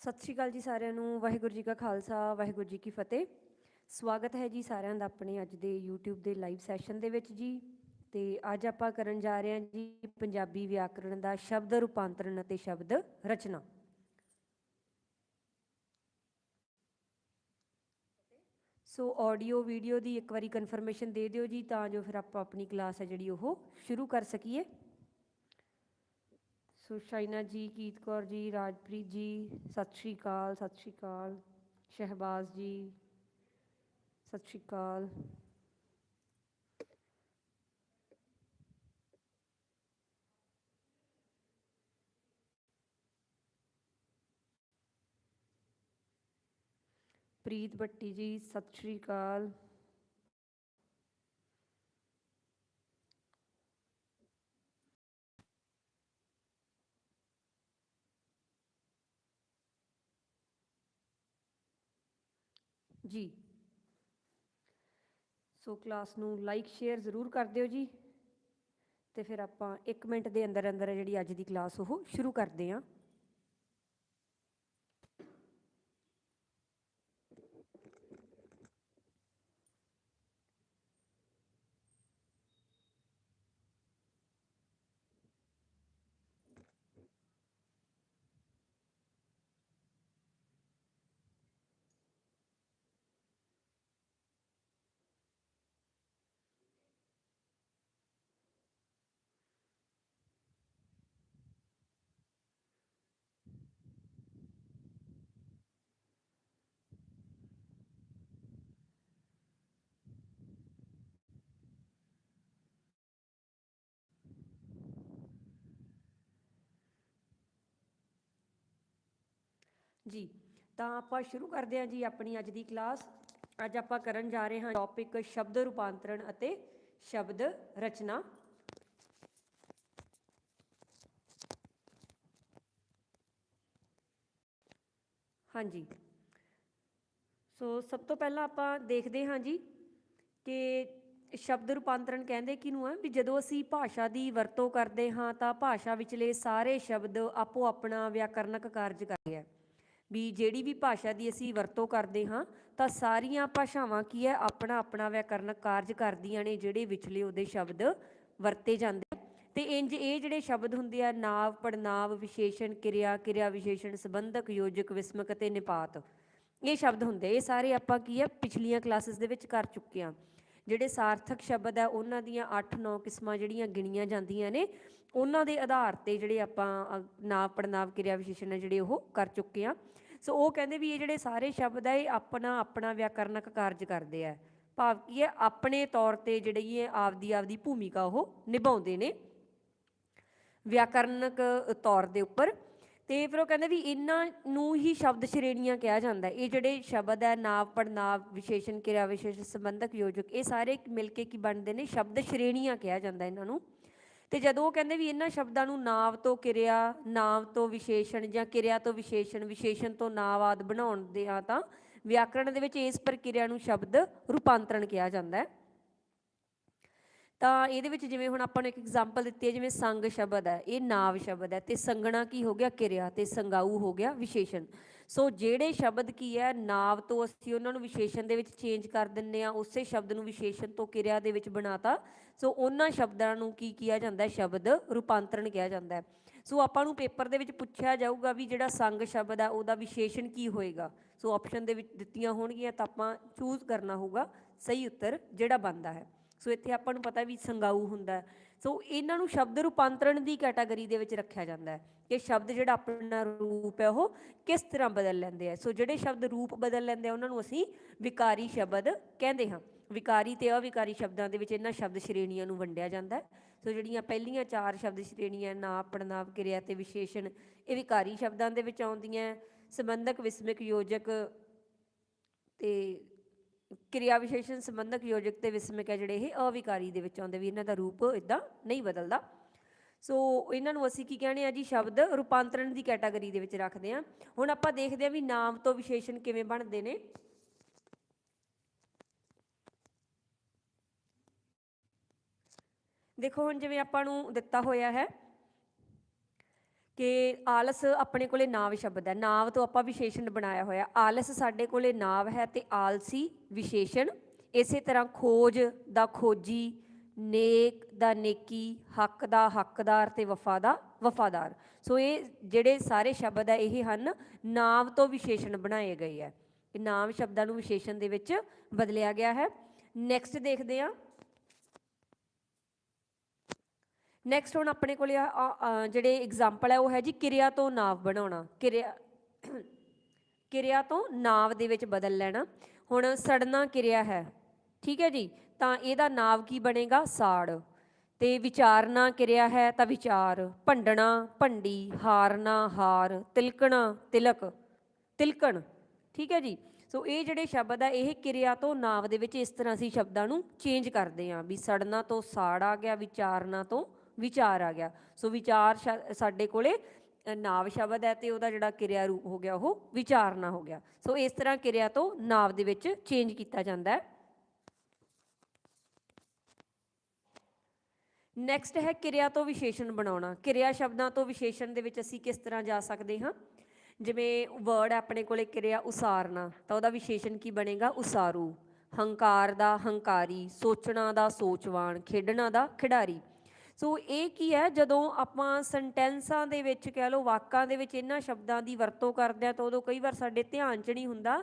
ਸਤਿ ਸ਼੍ਰੀ ਅਕਾਲ ਜੀ ਸਾਰਿਆਂ ਨੂੰ, ਵਾਹਿਗੁਰੂ ਜੀ ਕਾ ਖਾਲਸਾ, ਵਾਹਿਗੁਰੂ ਜੀ ਕੀ ਫਤਿਹ। ਸਵਾਗਤ ਹੈ ਜੀ ਸਾਰਿਆਂ ਦਾ ਆਪਣੇ ਅੱਜ ਦੇ YouTube ਦੇ ਲਾਈਵ ਸੈਸ਼ਨ ਦੇ ਵਿੱਚ ਜੀ। ਤੇ ਅੱਜ ਆਪਾਂ ਕਰਨ ਜਾ ਰਹੇ ਹਾਂ ਜੀ ਪੰਜਾਬੀ ਵਿਆਕਰਣ ਦਾ ਸ਼ਬਦ ਰੂਪਾਂਤਰਣ ਅਤੇ ਸ਼ਬਦ ਰਚਨਾ। ਸੋ ਆਡੀਓ ਵੀਡੀਓ ਦੀ ਇੱਕ ਵਾਰੀ ਕਨਫਰਮੇਸ਼ਨ ਦੇ ਦਿਓ ਜੀ, ਤਾਂ ਜੋ ਫਿਰ ਆਪਾਂ ਆਪਣੀ ਕਲਾਸ ਹੈ ਜਿਹੜੀ ਉਹ ਸ਼ੁਰੂ ਕਰ ਸਕੀਏ। ਸੋ ਸ਼ਾਇਨਾ ਜੀ ਕੀਤ ਕੌਰ ਜੀ ਰਾਜਪ੍ਰੀਤ ਜੀ ਸਤਿ ਸ਼੍ਰੀ ਅਕਾਲ ਸਤਿ ਸ਼੍ਰੀ ਅਕਾਲ ਸ਼ਹਿਬਾਜ਼ ਜੀ ਸਤਿ ਸ਼੍ਰੀ ਅਕਾਲ ਪ੍ਰੀਤ ਭੱਟੀ ਜੀ ਸਤਿ ਸ਼੍ਰੀ ਅਕਾਲ ਜੀ। ਸੋ ਕਲਾਸ ਨੂੰ ਲਾਈਕ ਸ਼ੇਅਰ ਜ਼ਰੂਰ ਕਰ ਦਿਓ ਜੀ। ਤੇ ਫਿਰ ਆਪਾਂ 1 ਮਿੰਟ ਦੇ ਅੰਦਰ ਅੰਦਰ ਜਿਹੜੀ ਅੱਜ ਦੀ ਕਲਾਸ ਉਹ ਸ਼ੁਰੂ ਕਰਦੇ ਹਾਂ। ਜੀ, ਤਾਂ ਆਪਾਂ ਸ਼ੁਰੂ ਕਰਦੇ ਹਾਂ ਜੀ ਆਪਣੀ ਅੱਜ ਦੀ ਕਲਾਸ ਅੱਜ ਆਪਾਂ ਕਰਨ ਜਾ ਰਹੇ ਹਾਂ ਟੌਪਿਕ ਸ਼ਬਦ ਰੂਪਾਂਤਰਣ ਅਤੇ ਸ਼ਬਦ ਰਚਨਾ। ਹਾਂਜੀ। ਸੋ ਸਭ ਤੋਂ ਪਹਿਲਾਂ ਆਪਾਂ ਦੇਖਦੇ ਹਾਂ ਜੀ ਕਿ ਸ਼ਬਦ ਰੂਪਾਂਤਰਣ ਕਹਿੰਦੇ ਕਿਹਨੂੰ ਆ? ਵੀ ਜਦੋਂ ਅਸੀਂ ਭਾਸ਼ਾ ਦੀ ਵਰਤੋਂ ਕਰਦੇ ਹਾਂ ਤਾਂ ਭਾਸ਼ਾ ਵਿਚਲੇ ਸਾਰੇ ਸ਼ਬਦ ਆਪੋ ਆਪਣਾ ਵਿਆਕਰਨਕ ਕਾਰਜ ਕਰਦੇ ਆ। ਵੀ ਜਿਹੜੀ ਵੀ ਭਾਸ਼ਾ ਦੀ ਅਸੀਂ ਵਰਤੋਂ ਕਰਦੇ ਹਾਂ, ਤਾਂ ਸਾਰੀਆਂ ਭਾਸ਼ਾਵਾਂ ਕੀ ਹੈ, ਆਪਣਾ ਆਪਣਾ ਵਿਆਕਰਨਕ ਕਾਰਜ ਕਰਦੀਆਂ ਨੇ, ਜਿਹੜੇ ਵਿਚਲੇ ਉਹਦੇ ਸ਼ਬਦ ਵਰਤੇ ਜਾਂਦੇ ਆ। ਤੇ ਇੰਜ ਇਹ ਜਿਹੜੇ ਸ਼ਬਦ ਹੁੰਦੇ ਆ, ਨਾਵ ਪੜਨਾਵ ਵਿਸ਼ੇਸ਼ਣ, ਕਿਰਿਆ ਕਿਰਿਆ ਵਿਸ਼ੇਸ਼ਣ, ਸੰਬੰਧਕ, ਯੋਜਕ, ਵਿਸਮਕ ਅਤੇ ਨਿਪਾਤ, ਇਹ ਸ਼ਬਦ ਹੁੰਦੇ ਇਹ ਸਾਰੇ ਆਪਾਂ ਕੀ ਹੈ, ਪਿਛਲੀਆਂ ਕਲਾਸਿਸ ਦੇ ਵਿੱਚ ਕਰ ਚੁੱਕੇ ਆ ਜਿਹੜੇ ਸਾਰਥਕ ਸ਼ਬਦ ਆ ਉਹਨਾਂ ਦੀਆਂ 8-9 ਕਿਸਮਾਂ ਜਿਹੜੀਆਂ ਗਿਣੀਆਂ ਜਾਂਦੀਆਂ ਨੇ ਉਹਨਾਂ ਦੇ ਆਧਾਰ ਤੇ ਜਿਹੜੇ ਆਪਾਂ ਅ, ਨਾਵ ਪੜਨਾਵ ਕਿਰਿਆ ਵਿਸ਼ੇਸ਼ਣ ਆ ਜਿਹੜੇ ਉਹ ਕਰ ਚੁੱਕੇ ਆ ਸੋ ਉਹ ਕਹਿੰਦੇ ਵੀ ਇਹ ਜਿਹੜੇ ਸਾਰੇ ਸ਼ਬਦ ਹੈ ਇਹ ਆਪਣਾ ਆਪਣਾ ਵਿਆਕਰਨਕ ਕਾਰਜ ਕਰਦੇ ਆ ਭਾਵ ਕੀ ਹੈ ਆਪਣੇ ਤੌਰ ਤੇ ਜਿਹੜੀ ਇਹ ਆਪਦੀ ਆਪਦੀ ਭੂਮਿਕਾ ਉਹ ਨਿਭਾਉਂਦੇ ਨੇ। ਵਿਆਕਰਨਕ ਤੌਰ ਦੇ ਉੱਪਰ ਤੇ ਫਿਰ ਉਹ ਕਹਿੰਦੇ ਵੀ ਇਹਨਾਂ ਨੂੰ ਹੀ ਸ਼ਬਦ ਸ਼੍ਰੇਣੀਆਂ ਕਿਹਾ ਜਾਂਦਾ ਇਹ ਜਿਹੜੇ ਸ਼ਬਦ ਹੈ, ਨਾਵ ਪੜਨਾਵ ਵਿਸ਼ੇਸ਼ਣ, ਕਿਰਿਆ ਵਿਸ਼ੇਸ਼ਣ, ਸੰਬੰਧਕ, ਯੋਜਕ, ਇਹ ਸਾਰੇ ਮਿਲ ਕੇ ਕੀ ਬਣਦੇ ਨੇ? ਸ਼ਬਦ ਸ਼੍ਰੇਣੀਆਂ ਕਿਹਾ ਜਾਂਦਾ ਇਹਨਾਂ ਨੂੰ। ਤੇ ਜਦੋਂ ਉਹ ਕਹਿੰਦੇ ਵੀ ਇਹਨਾਂ ਸ਼ਬਦਾਂ ਨੂੰ ਨਾਵ ਤੋਂ ਕਿਰਿਆ ਨਾਮ ਤੋਂ ਵਿਸ਼ੇਸ਼ਣ ਜਾਂ ਕਿਰਿਆ ਤੋਂ ਵਿਸ਼ੇਸ਼ਣ ਵਿਸ਼ੇਸ਼ਣ ਤੋਂ ਨਾਵ ਆਦ ਬਣਾਉਣ ਦੇ ਆ ਤਾਂ ਵਿਆਕਰਣ ਦੇ ਵਿੱਚ ਇਸ ਪ੍ਰਕਿਰਿਆ ਨੂੰ ਸ਼ਬਦ ਰੂਪਾਂਤਰਣ ਕਿਹਾ ਜਾਂਦਾ ਹੈ। ਤਾਂ ਇਹਦੇ ਵਿੱਚ ਜਿਵੇਂ ਹੁਣ ਆਪਾਂ ਨੂੰ ਇੱਕ ਐਗਜ਼ਾਮਪਲ ਦਿੱਤੀ ਹੈ, ਜਿਵੇਂ ਸੰਗ ਸ਼ਬਦ ਹੈ, ਇਹ ਨਾਵ ਸ਼ਬਦ ਹੈ ਤੇ ਸੰਗਣਾ ਕੀ ਹੋ ਗਿਆ? ਕਿਰਿਆ ਤੇ ਸੰਗਾਊ ਹੋ ਗਿਆ ਵਿਸ਼ੇਸ਼ਣ। ਸੋ ਜਿਹੜੇ ਸ਼ਬਦ ਕੀ ਹੈ, ਨਾਵ ਤੋਂ ਅਸੀਂ ਉਹਨਾਂ ਨੂੰ ਵਿਸ਼ੇਸ਼ਣ ਦੇ ਵਿੱਚ ਚੇਂਜ ਕਰ ਦਿੰਨੇ ਆ ਉਸੇ ਸ਼ਬਦ ਨੂੰ ਵਿਸ਼ੇਸ਼ਣ ਤੋਂ ਕਿਰਿਆ ਦੇ ਵਿੱਚ ਬਣਾਤਾ। ਸੋ ਉਹਨਾਂ ਸ਼ਬਦਾਂ ਨੂੰ ਕੀ ਕਿਹਾ ਜਾਂਦਾ ਹੈ? ਸ਼ਬਦ ਰੂਪਾਂਤਰਣ ਕਿਹਾ ਜਾਂਦਾ ਹੈ। ਸੋ ਆਪਾਂ ਨੂੰ ਪੇਪਰ ਦੇ ਵਿੱਚ ਪੁੱਛਿਆ ਜਾਊਗਾ ਵੀ ਜਿਹੜਾ ਸੰਗ ਸ਼ਬਦ ਹੈ, ਉਹਦਾ ਵਿਸ਼ੇਸ਼ਣ ਕੀ ਹੋਏਗਾ? ਸੋ ਆਪਸ਼ਨ ਦੇ ਵਿੱਚ ਦਿੱਤੀਆਂ ਹੋਣਗੀਆਂ, ਤਾਂ ਆਪਾਂ ਚੂਜ਼ ਕਰਨਾ ਹੋਊਗਾ। ਸਹੀ ਉੱਤਰ ਜਿਹੜਾ ਬਣਦਾ ਹੈ। ਸੋ ਇੱਥੇ ਆਪਾਂ ਨੂੰ ਪਤਾ ਵੀ ਸੰਗਾਊ ਹੁੰਦਾ ਸੋ ਇਹਨਾਂ ਨੂੰ ਸ਼ਬਦ ਰੂਪਾਂਤਰਣ ਦੀ ਕੈਟਾਗਰੀ ਦੇ ਵਿੱਚ ਰੱਖਿਆ ਜਾਂਦਾ ਹੈ ਕਿ ਸ਼ਬਦ ਜਿਹੜਾ ਆਪਣਾ ਰੂਪ ਹੈ ਉਹ ਕਿਸ ਤਰ੍ਹਾਂ ਬਦਲ ਲੈਂਦੇ ਆ। ਸੋ ਜਿਹੜੇ ਸ਼ਬਦ ਰੂਪ ਬਦਲ ਲੈਂਦੇ ਆ, ਉਹਨਾਂ ਨੂੰ ਅਸੀਂ ਵਿਕਾਰੀ ਸ਼ਬਦ ਕਹਿੰਦੇ ਹਾਂ। ਵਿਕਾਰੀ ਤੇ ਅਵਿਕਾਰੀ ਸ਼ਬਦਾਂ ਦੇ ਵਿੱਚ ਇਹਨਾਂ ਸ਼ਬਦ ਸ਼੍ਰੇਣੀਆਂ ਨੂੰ ਵੰਡਿਆ ਜਾਂਦਾ ਹੈ। ਸੋ ਜਿਹੜੀਆਂ ਪਹਿਲੀਆਂ ਚਾਰ ਸ਼ਬਦ ਸ਼੍ਰੇਣੀਆਂ ਨਾਮ ਪੜਨਾਮ ਕਿਰਿਆ ਤੇ ਵਿਸ਼ੇਸ਼ਣ, ਇਹ ਵਿਕਾਰੀ ਸ਼ਬਦਾਂ ਦੇ ਵਿੱਚ ਆਉਂਦੀਆਂ ਸੰਬੰਧਕ, ਵਿਸਮਿਕ, ਯੋਜਕ ਤੇ ਕਿਰਿਆ ਵਿਸ਼ੇਸ਼ਣ ਸੰਬੰਧਕ ਯੋਜਕ ਤੇ ਵਿਸਮਿਕ ਹੈ ਜਿਹੜੇ ਇਹ, ਅਵਿਕਾਰੀ ਦੇ ਵਿੱਚ ਆਉਂਦੇ ਵੀ ਇਹਨਾਂ ਦਾ ਰੂਪ ਇਦਾਂ ਨਹੀਂ ਬਦਲਦਾ। ਸੋ ਇਹਨਾਂ ਨੂੰ ਅਸੀਂ ਕੀ ਕਹਿੰਦੇ ਆ ਜੀ, ਸ਼ਬਦ ਰੂਪਾਂਤਰਣ ਦੀ ਕੈਟਾਗਰੀ ਦੇ ਵਿੱਚ ਰੱਖਦੇ ਆ ਹੁਣ ਆਪਾਂ ਦੇਖਦੇ ਆ ਵੀ ਨਾਮ ਤੋਂ ਵਿਸ਼ੇਸ਼ਣ ਕਿਵੇਂ ਬਣਦੇ ਨੇ। ਦੇਖੋ ਹੁਣ ਜਿਵੇਂ ਆਪਾਂ ਨੂੰ ਦਿੱਤਾ ਹੋਇਆ ਹੈ ਕਿ ਆਲਸ ਆਪਣੇ ਕੋਲੇ ਨਾਵ ਸ਼ਬਦ ਹੈ। ਨਾਵ ਤੋਂ ਆਪਾਂ ਵਿਸ਼ੇਸ਼ਣ ਬਣਾਇਆ ਹੋਇਆ। ਆਲਸ ਸਾਡੇ ਕੋਲੇ ਨਾਵ ਹੈ ਤੇ ਆਲਸੀ ਵਿਸ਼ੇਸ਼ਣ। ਇਸੇ ਤਰ੍ਹਾਂ ਖੋਜ ਦਾ ਖੋਜੀ, ਨੇਕ ਦਾ ਨੇਕੀ, ਹੱਕ ਦਾ ਹੱਕਦਾਰ ਤੇ ਵਫਾ ਦਾ ਵਫਾਦਾਰ। ਸੋ ਇਹ ਜਿਹੜੇ ਸਾਰੇ ਸ਼ਬਦ ਹੈ, ਇਹ ਹਨ ਨਾਮ ਤੋਂ ਵਿਸ਼ੇਸ਼ਣ ਬਣਾਏ ਗਏ ਹੈ। ਇਹ ਨਾਮ ਸ਼ਬਦਾਂ ਨੂੰ ਵਿਸ਼ੇਸ਼ਣ ਦੇ ਵਿੱਚ ਬਦਲਿਆ ਗਿਆ ਹੈ। ਨੈਕਸਟ ਦੇਖਦੇ ਹਾਂ। ਨੈਕਸਟ ਹੁਣ ਆਪਣੇ ਕੋਲ ਆ- ਜਿਹੜੇ ਐਗਜ਼ਾਮਪਲ ਹੈ ਉਹ ਹੈ ਜੀ ਕਿਰਿਆ ਤੋਂ ਨਾਵ ਬਣਾਉਣਾ। ਕਿਰਿਆ ਕਿਰਿਆ ਤੋਂ ਨਾਵ ਦੇ ਵਿੱਚ ਬਦਲ ਲੈਣਾ। ਹੁਣ ਸੜਨਾ ਕਿਰਿਆ ਹੈ, ਠੀਕ ਹੈ ਜੀ? ਤਾਂ ਇਹਦਾ ਨਾਵ ਕੀ ਬਣੇਗਾ? ਸਾੜ। ਤੇ ਵਿਚਾਰਨਾ ਕਿਰਿਆ ਹੈ ਤਾਂ ਵਿਚਾਰ। ਭੰਡਣਾ, ਭੰਡੀ, ਹਾਰਨਾ, ਹਾਰ। ਤਿਲਕਣਾ, ਤਿਲਕ। ਤਿਲਕਣ, ਠੀਕ ਹੈ ਜੀ? ਸੋ ਇਹ ਜਿਹੜੇ ਸ਼ਬਦ ਆ, ਇਹ ਕਿਰਿਆ ਤੋਂ ਨਾਵ ਦੇ ਵਿੱਚ ਇਸ ਤਰ੍ਹਾਂ ਅਸੀਂ ਸ਼ਬਦਾਂ ਨੂੰ ਚੇਂਜ ਕਰਦੇ ਹਾਂ ਵੀ ਸੜਨਾ ਤੋਂ ਸਾੜ ਆ ਗਿਆ, ਵਿਚਾਰਨਾ ਤੋਂ ਵਿਚਾਰ ਆ ਗਿਆ। ਸੋ ਵਿਚਾਰ ਸ਼ਾ- ਸਾਡੇ ਕੋਲੇ ਨਾਵ ਸ਼ਬਦ ਹੈ ਤੇ ਉਹਦਾ ਜਿਹੜਾ ਕਿਰਿਆ ਰੂਪ ਹੋ ਗਿਆ, ਉਹ ਵਿਚਾਰਨਾ ਹੋ ਗਿਆ। ਸੋ ਇਸ ਤਰ੍ਹਾਂ ਕਿਰਿਆ ਤੋਂ ਨਾਵ ਦੇ ਵਿੱਚ ਚੇਂਜ ਕੀਤਾ ਜਾਂਦਾ ਹੈ। ਨੈਕਸਟ ਹੈ ਕਿਰਿਆ ਤੋਂ ਵਿਸ਼ੇਸ਼ਣ ਬਣਾਉਣਾ। ਕਿਰਿਆ ਸ਼ਬਦਾਂ ਤੋਂ ਵਿਸ਼ੇਸ਼ਣ ਦੇ ਵਿੱਚ ਅਸੀਂ ਕਿਸ ਤਰ੍ਹਾਂ ਜਾ ਸਕਦੇ ਹਾਂ? ਜਿਵੇਂ ਵਰਡ ਆਪਣੇ ਕੋਲੇ ਕਿਰਿਆ ਉਸਾਰਨਾ, ਤਾਂ ਉਹਦਾ ਵਿਸ਼ੇਸ਼ਣ ਕੀ ਬਣੇਗਾ? ਉਸਾਰੂ। ਹੰਕਾਰ ਦਾ ਹੰਕਾਰੀ, ਸੋਚਣਾ ਦਾ ਸੋਚਵਾਨ, ਖੇਡਣਾ ਦਾ ਖਿਡਾਰੀ। ਸੋ ਇਹ ਕੀ ਹੈ, ਜਦੋਂ ਆਪਾਂ ਸੈਂਟੈਂਸਾਂ ਦੇ ਵਿੱਚ ਕਹਿ ਲਓ, ਵਾਕਾਂ ਦੇ ਵਿੱਚ ਇਹਨਾਂ ਸ਼ਬਦਾਂ ਦੀ ਵਰਤੋਂ ਕਰਦੇ ਆ ਤਾਂ ਉਦੋਂ ਕਈ ਵਾਰ ਸਾਡੇ ਧਿਆਨ 'ਚ ਨਹੀਂ ਹੁੰਦਾ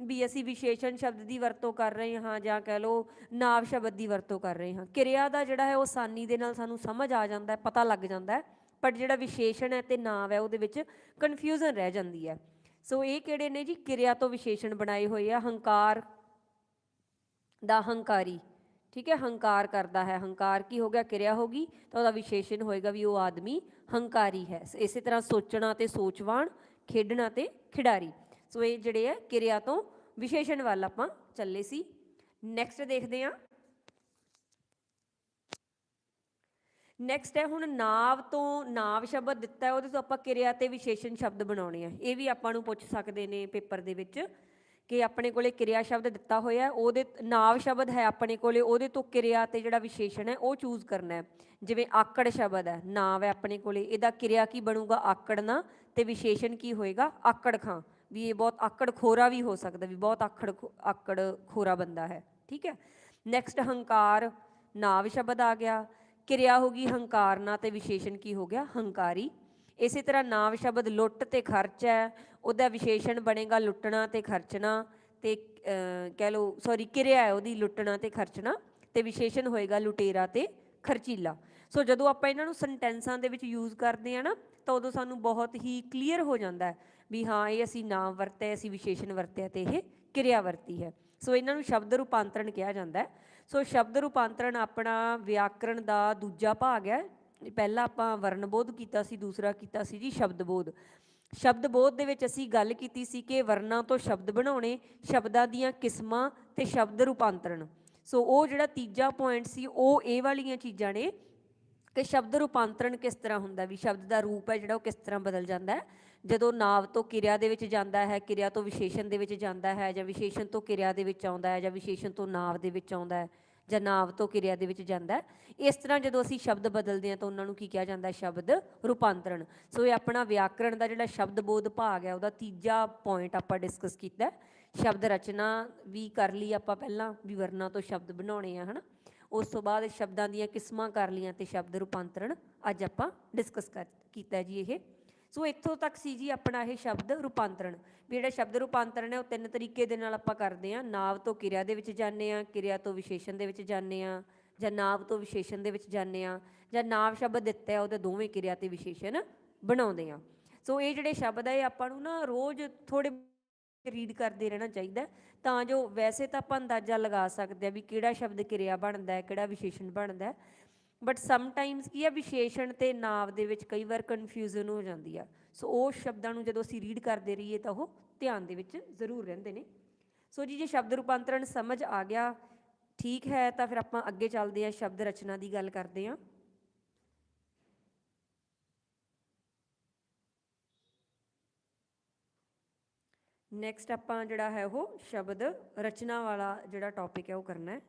ਵੀ ਅਸੀਂ ਵਿਸ਼ੇਸ਼ਣ ਸ਼ਬਦ ਦੀ ਵਰਤੋਂ ਕਰ ਰਹੇ ਹਾਂ ਜਾਂ ਕਹਿ ਲਓ, ਨਾਵ ਸ਼ਬਦ ਦੀ ਵਰਤੋਂ ਕਰ ਰਹੇ ਹਾਂ। ਕਿਰਿਆ ਦਾ ਜਿਹੜਾ ਹੈ ਉਹ ਆਸਾਨੀ ਦੇ ਨਾਲ ਸਾਨੂੰ ਸਮਝ ਆ ਜਾਂਦਾ ਹੈ, ਪਤਾ ਲੱਗ ਜਾਂਦਾ ਹੈ, ਪਰ ਜਿਹੜਾ ਵਿਸ਼ੇਸ਼ਣ ਹੈ ਤੇ ਨਾਵ ਹੈ, ਉਹਦੇ ਵਿੱਚ ਕਨਫਿਊਜ਼ਨ ਰਹਿ ਜਾਂਦੀ ਹੈ। ਸੋ ਇਹ ਕਿਹੜੇ ਨੇ ਜੀ? ਕਿਰਿਆ ਤੋਂ ਵਿਸ਼ੇਸ਼ਣ ਬਣਾਏ ਹੋਏ ਆ, ਹੰਕਾਰ ਦਾ ਹੰਕਾਰੀ। ਠੀਕ ਹੈ, ਹੰਕਾਰ ਕਰਦਾ ਹੈ। ਹੰਕਾਰ ਕੀ ਹੋ ਗਿਆ? ਕਿਰਿਆ ਹੋਗੀ ਤਾਂ ਉਹਦਾ ਵਿਸ਼ੇਸ਼ਣ ਹੋਏਗਾ ਵੀ ਉਹ ਆਦਮੀ ਹੰਕਾਰੀ ਹੈ। ਇਸੇ ਤਰ੍ਹਾਂ ਸੋਚਣਾ ਤੇ ਸੋਚਵਾਨ ਖੇਡਣਾ ਤੇ ਖਿਡਾਰੀ। ਸੋ ਇਹ ਜਿਹੜੇ ਹੈ, ਕਿਰਿਆ ਤੋਂ ਵਿਸ਼ੇਸ਼ਣ ਵੱਲ ਆਪਾਂ ਚੱਲੇ ਸੀ। ਨੈਕਸਟ ਦੇਖਦੇ ਹਾਂ। ਨੈਕਸਟ ਹੈ, ਹੁਣ ਨਾਵ ਤੋਂ ਨਾਵ ਸ਼ਬਦ ਦਿੱਤਾ ਹੈ। ਉਹਦੇ ਤੋਂ ਆਪਾਂ ਕਿਰਿਆ ਤੇ ਵਿਸ਼ੇਸ਼ਣ ਸ਼ਬਦ ਬਣਾਉਣੇ ਆ। ਇਹ ਵੀ ਆਪਾਂ ਨੂੰ ਪੁੱਛ ਸਕਦੇ ਨੇ ਪੇਪਰ ਦੇ ਵਿੱਚ। ਕਿ ਆਪਣੇ ਕੋਲੇ ਕਿਰਿਆ ਸ਼ਬਦ ਦਿੱਤਾ ਹੋਇਆ ਉਹਦੇ ਨਾਵ ਸ਼ਬਦ ਹੈ ਆਪਣੇ ਕੋਲੇ, ਉਹਦੇ ਤੋਂ ਕਿਰਿਆ ਤੇ ਜਿਹੜਾ ਵਿਸ਼ੇਸ਼ਣ ਹੈ, ਉਹ ਚੂਜ਼ ਕਰਨਾ ਹੈ। ਜਿਵੇਂ ਆਕੜ ਸ਼ਬਦ ਹੈ, ਨਾਵ ਹੈ ਆਪਣੇ ਕੋਲੇ, ਇਹਦਾ ਕਿਰਿਆ ਕੀ ਬਣੂਗਾ? ਆਕੜਨਾ ਤੇ ਵਿਸ਼ੇਸ਼ਣ ਕੀ ਹੋਏਗਾ? ਆਕੜ ਖਾਂ। ਵੀ ਇਹ ਬਹੁਤ ਆਕੜ ਖੋਰਾ ਵੀ ਹੋ ਸਕਦਾ, ਵੀ ਬਹੁਤ ਆਕੜ ਖੋ- ਆਕੜ ਖੋਰਾ ਬੰਦਾ ਹੈ, ਠੀਕ ਹੈ? ਨੈਕਸਟ ਹੰਕਾਰ, ਨਾਵ ਸ਼ਬਦ ਆ ਗਿਆ। ਕਿਰਿਆ ਹੋ ਗਈ ਹੰਕਾਰਨਾ ਤੇ ਵਿਸ਼ੇਸ਼ਣ ਕੀ ਹੋ ਗਿਆ? ਹੰਕਾਰੀ। ਇਸੇ ਤਰ੍ਹਾਂ ਨਾਮ ਸ਼ਬਦ ਲੁੱਟ ਤੇ ਖਰਚ ਹੈ, ਉਹਦਾ ਵਿਸ਼ੇਸ਼ਣ ਬਣੇਗਾ ਲੁੱਟਣਾ ਤੇ ਖਰਚਣਾ ਤੇ ਕਹਿ ਲਓ ਸੌਰੀ ਕਿਰਿਆ ਹੈ ਉਹਦੀ ਲੁੱਟਣਾ ਤੇ ਖਰਚਣਾ ਤੇ ਵਿਸ਼ੇਸ਼ਣ ਹੋਏਗਾ ਲੁਟੇਰਾ ਤੇ ਖਰਚੀਲਾ। ਸੋ ਜਦੋਂ ਆਪਾਂ ਇਹਨਾਂ ਨੂੰ ਸੈਂਟੈਂਸਾਂ ਦੇ ਵਿੱਚ ਯੂਜ਼ ਕਰਦੇ ਆ ਨਾ, ਤਾਂ ਉਦੋਂ ਸਾਨੂੰ ਬਹੁਤ ਹੀ ਕਲੀਅਰ ਹੋ ਜਾਂਦਾ ਵੀ ਹਾਂ, ਇਹ ਅਸੀਂ ਨਾਮ ਵਰਤਿਆ ਅਸੀਂ ਵਿਸ਼ੇਸ਼ਣ ਵਰਤਿਆ ਤੇ ਇਹ ਕਿਰਿਆ ਵਰਤੀ ਹੈ। ਸੋ ਇਹਨਾਂ ਨੂੰ ਸ਼ਬਦ ਰੂਪਾਂਤਰਣ ਕਿਹਾ ਜਾਂਦਾ ਹੈ। ਸੋ ਸ਼ਬਦ ਰੂਪਾਂਤਰਣ ਆਪਣਾ ਵਿਆਕਰਣ ਦਾ ਦੂਜਾ ਭਾਗ ਹੈ ਪਹਿਲਾਂ ਆਪਾਂ ਵਰਣਬੋਧ ਕੀਤਾ ਸੀ, ਦੂਸਰਾ ਕੀਤਾ ਸੀ ਜੀ ਸ਼ਬਦ ਬੋਧ ਸ਼ਬਦ ਬੋਧ ਦੇ ਵਿੱਚ ਅਸੀਂ ਗੱਲ ਕੀਤੀ ਸੀ ਕਿ ਵਰਨਾਂ ਤੋਂ ਸ਼ਬਦ ਬਣਾਉਣੇ, ਸ਼ਬਦਾਂ ਦੀਆਂ ਕਿਸਮਾਂ ਤੇ ਸ਼ਬਦ ਰੂਪਾਂਤਰਣ। ਸੋ ਉਹ ਜਿਹੜਾ ਤੀਜਾ ਪੁਆਇੰਟ ਸੀ, ਉਹ ਇਹ ਵਾਲੀਆਂ ਚੀਜ਼ਾਂ ਨੇ ਕਿ ਸ਼ਬਦ ਰੂਪਾਂਤਰਣ ਕਿਸ ਤਰ੍ਹਾਂ ਹੁੰਦਾ ਵੀ, ਸ਼ਬਦ ਦਾ ਰੂਪ ਹੈ ਜਿਹੜਾ ਉਹ ਕਿਸ ਤਰ੍ਹਾਂ ਬਦਲ ਜਾਂਦਾ ਹੈ? ਜਦੋਂ ਨਾਵ ਤੋਂ ਕਿਰਿਆ ਦੇ ਵਿੱਚ ਜਾਂਦਾ ਹੈ, ਕਿਰਿਆ ਤੋਂ ਵਿਸ਼ੇਸ਼ਣ ਦੇ ਵਿੱਚ ਜਾਂਦਾ ਹੈ ਜਾਂ ਵਿਸ਼ੇਸ਼ਣ ਤੋਂ ਕਿਰਿਆ ਦੇ ਵਿੱਚ ਆਉਂਦਾ ਹੈ ਜਾਂ ਵਿਸ਼ੇਸ਼ਣ ਤੋਂ ਨਾਵ ਦੇ ਵਿੱਚ ਆਉਂਦਾ ਹੈ ਜਾਂ ਨਾਵ ਤੋਂ ਕਿਰਿਆ ਦੇ ਵਿੱਚ ਜਾਂਦਾ ਇਸ ਤਰ੍ਹਾਂ ਜਦੋਂ ਅਸੀਂ ਸ਼ਬਦ ਬਦਲਦੇ ਹਾਂ ਤਾਂ ਉਹਨਾਂ ਨੂੰ ਕੀ ਕਿਹਾ ਜਾਂਦਾ ਸ਼ਬਦ ਰੂਪਾਂਤਰਣ। ਸੋ ਇਹ ਆਪਣਾ ਵਿਆਕਰਣ ਦਾ ਜਿਹੜਾ ਸ਼ਬਦ ਬੋਧ ਭਾਗ ਹੈ, ਉਹਦਾ ਤੀਜਾ ਪੁਆਇੰਟ ਆਪਾਂ ਡਿਸਕਸ ਕੀਤਾ ਸ਼ਬਦ ਰਚਨਾ ਵੀ ਕਰ ਲਈ ਆਪਾਂ ਪਹਿਲਾਂ ਵੀ ਵਰਨਾ ਤੋਂ ਸ਼ਬਦ ਬਣਾਉਣੇ ਆ, ਹਨਾ? ਉਸ ਤੋਂ ਬਾਅਦ ਸ਼ਬਦਾਂ ਦੀਆਂ ਕਿਸਮਾਂ ਕਰ ਲੀਆਂ ਤੇ ਸ਼ਬਦ ਰੂਪਾਂਤਰਣ ਅੱਜ ਆਪਾਂ ਡਿਸਕਸ ਕਰ, ਕੀਤਾ ਜੀ ਇਹ। ਸੋ ਇੱਥੋਂ ਤੱਕ ਸੀ ਜੀ ਆਪਣਾ ਇਹ ਸ਼ਬਦ ਰੂਪਾਂਤਰਣ। ਵੀ ਜਿਹੜਾ ਸ਼ਬਦ ਰੂਪਾਂਤਰਣ ਹੈ, ਉਹ ਤਿੰਨ ਤਰੀਕੇ ਦੇ ਨਾਲ ਆਪਾਂ ਕਰਦੇ ਹਾਂ। ਨਾਵ ਤੋਂ ਕਿਰਿਆ ਦੇ ਵਿੱਚ ਜਾਂਦੇ ਆ ਕਿਰਿਆ ਤੋਂ ਵਿਸ਼ੇਸ਼ਣ ਦੇ ਵਿੱਚ ਜਾਂਦੇ ਆ ਜਾਂ ਨਾਵ ਤੋਂ ਵਿਸ਼ੇਸ਼ਣ ਦੇ ਵਿੱਚ ਜਾਂਦੇ ਆ ਜਾਂ ਨਾਵ ਸ਼ਬਦ ਦਿੱਤਾ ਹੈ, ਉਹਦੇ ਦੋਵੇਂ ਕਿਰਿਆ ਤੇ ਵਿਸ਼ੇਸ਼ਣ ਬਣਾਉਂਦੇ ਆ ਸੋ ਇਹ ਜਿਹੜੇ ਸ਼ਬਦ ਹੈ, ਇਹ ਆਪਾਂ ਨੂੰ ਨਾ ਰੋਜ਼ ਥੋੜੇ ਰੀਡ ਕਰਦੇ ਰਹਿਣਾ ਚਾਹੀਦਾ ਤਾਂ ਜੋ ਵੈਸੇ ਤਾਂ ਆਪਾਂ ਅੰਦਾਜ਼ਾ ਲਗਾ ਸਕਦੇ ਆ ਵੀ ਕਿਹੜਾ ਸ਼ਬਦ ਕਿਰਿਆ ਬਣਦਾ ਹੈ, ਕਿਹੜਾ ਵਿਸ਼ੇਸ਼ਣ ਬਣਦਾ ਹੈ। ਬਟ ਸਮਟਾਈਮਸ ਕੀ ਆ, ਵਿਸ਼ੇਸ਼ਣ ਤੇ ਨਾਵ ਦੇ ਵਿੱਚ ਕਈ ਵਾਰ ਕਨਫਿਊਜ਼ਨ ਹੋ ਜਾਂਦੀ ਆ। ਸੋ ਉਹ ਸ਼ਬਦਾਂ ਨੂੰ ਜਦੋਂ ਅਸੀਂ ਰੀਡ ਕਰਦੇ ਰਹੀਏ ਤਾਂ ਉਹ ਧਿਆਨ ਦੇ ਵਿੱਚ ਜ਼ਰੂਰ ਰਹਿੰਦੇ ਨੇ। ਸੋ ਜੀ ਜੇ ਸ਼ਬਦ ਰੂਪਾਂਤਰਣ ਸਮਝ ਆ ਗਿਆ, ਠੀਕ ਹੈ, ਤਾਂ ਫਿਰ ਆਪਾਂ ਅੱਗੇ ਚੱਲਦੇ ਹਾਂ, ਸ਼ਬਦ ਰਚਨਾ ਦੀ ਗੱਲ ਕਰਦੇ ਹਾਂ। ਨੈਕਸਟ ਆਪਾਂ ਜਿਹੜਾ ਹੈ ਉਹ ਸ਼ਬਦ ਰਚਨਾ ਵਾਲਾ ਜਿਹੜਾ ਟੌਪਿਕ ਹੈ, ਉਹ ਕਰਨਾ ਹੈ।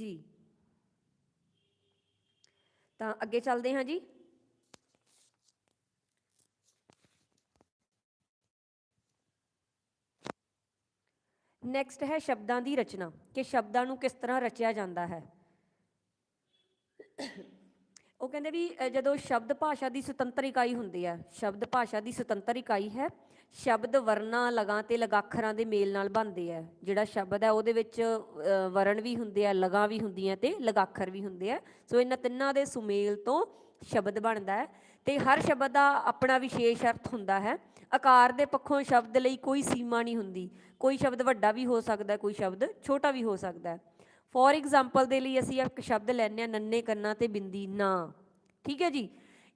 ਜੀ। ਤਾਂ ਅੱਗੇ ਚੱਲਦੇ ਹਾਂ ਜੀ। ਨੈਕਸਟ ਹੈ ਸ਼ਬਦਾਂ ਦੀ ਰਚਨਾ, ਕਿ ਸ਼ਬਦਾਂ ਨੂੰ ਕਿਸ ਤਰ੍ਹਾਂ ਰਚਿਆ ਜਾਂਦਾ ਹੈ। ਉਹ ਕਹਿੰਦੇ ਵੀ ਜਦੋਂ ਸ਼ਬਦ ਭਾਸ਼ਾ ਦੀ ਸੁਤੰਤਰ ਇਕਾਈ ਹੁੰਦੀ ਹੈ, ਸ਼ਬਦ ਭਾਸ਼ਾ ਦੀ ਸੁਤੰਤਰ ਇਕਾਈ ਹੈ ਸ਼ਬਦ ਵਰਨਾਂ, ਲਗਾਂ ਤੇ ਲਗਾਖਰਾਂ ਦੇ ਮੇਲ ਨਾਲ ਬਣਦੇ ਆ। ਜਿਹੜਾ ਸ਼ਬਦ ਹੈ, ਉਹਦੇ ਵਿੱਚ ਵਰਣ ਵੀ ਹੁੰਦੇ ਆ, ਲਗਾਂ ਵੀ ਹੁੰਦੀਆਂ ਤੇ ਲਗਾਖਰ ਵੀ ਹੁੰਦੇ ਆ। ਸੋ ਇਹਨਾਂ ਤਿੰਨਾਂ ਦੇ ਸੁਮੇਲ ਤੋਂ ਸ਼ਬਦ ਬਣਦਾ ਹੈ ਤੇ ਹਰ ਸ਼ਬਦ ਦਾ ਆਪਣਾ ਵਿਸ਼ੇਸ਼ ਅਰਥ ਹੁੰਦਾ ਹੈ। ਆਕਾਰ ਦੇ ਪੱਖੋਂ ਸ਼ਬਦ ਲਈ ਕੋਈ ਸੀਮਾ ਨਹੀਂ ਹੁੰਦੀ। ਕੋਈ ਸ਼ਬਦ ਵੱਡਾ ਵੀ ਹੋ ਸਕਦਾ, ਕੋਈ ਸ਼ਬਦ ਛੋਟਾ ਵੀ ਹੋ ਸਕਦਾ ਹੈ। ਫੋਰ ਐਗਜ਼ਾਮਪਲ ਦੇ ਲਈ ਅਸੀਂ ਇੱਕ ਸ਼ਬਦ ਲੈਂਦੇ ਹਾਂ, ਨੰਨੇ ਕੰਨਾਂ ਤੇ ਬਿੰਦੀ ਨਾ। ਠੀਕ ਹੈ ਜੀ?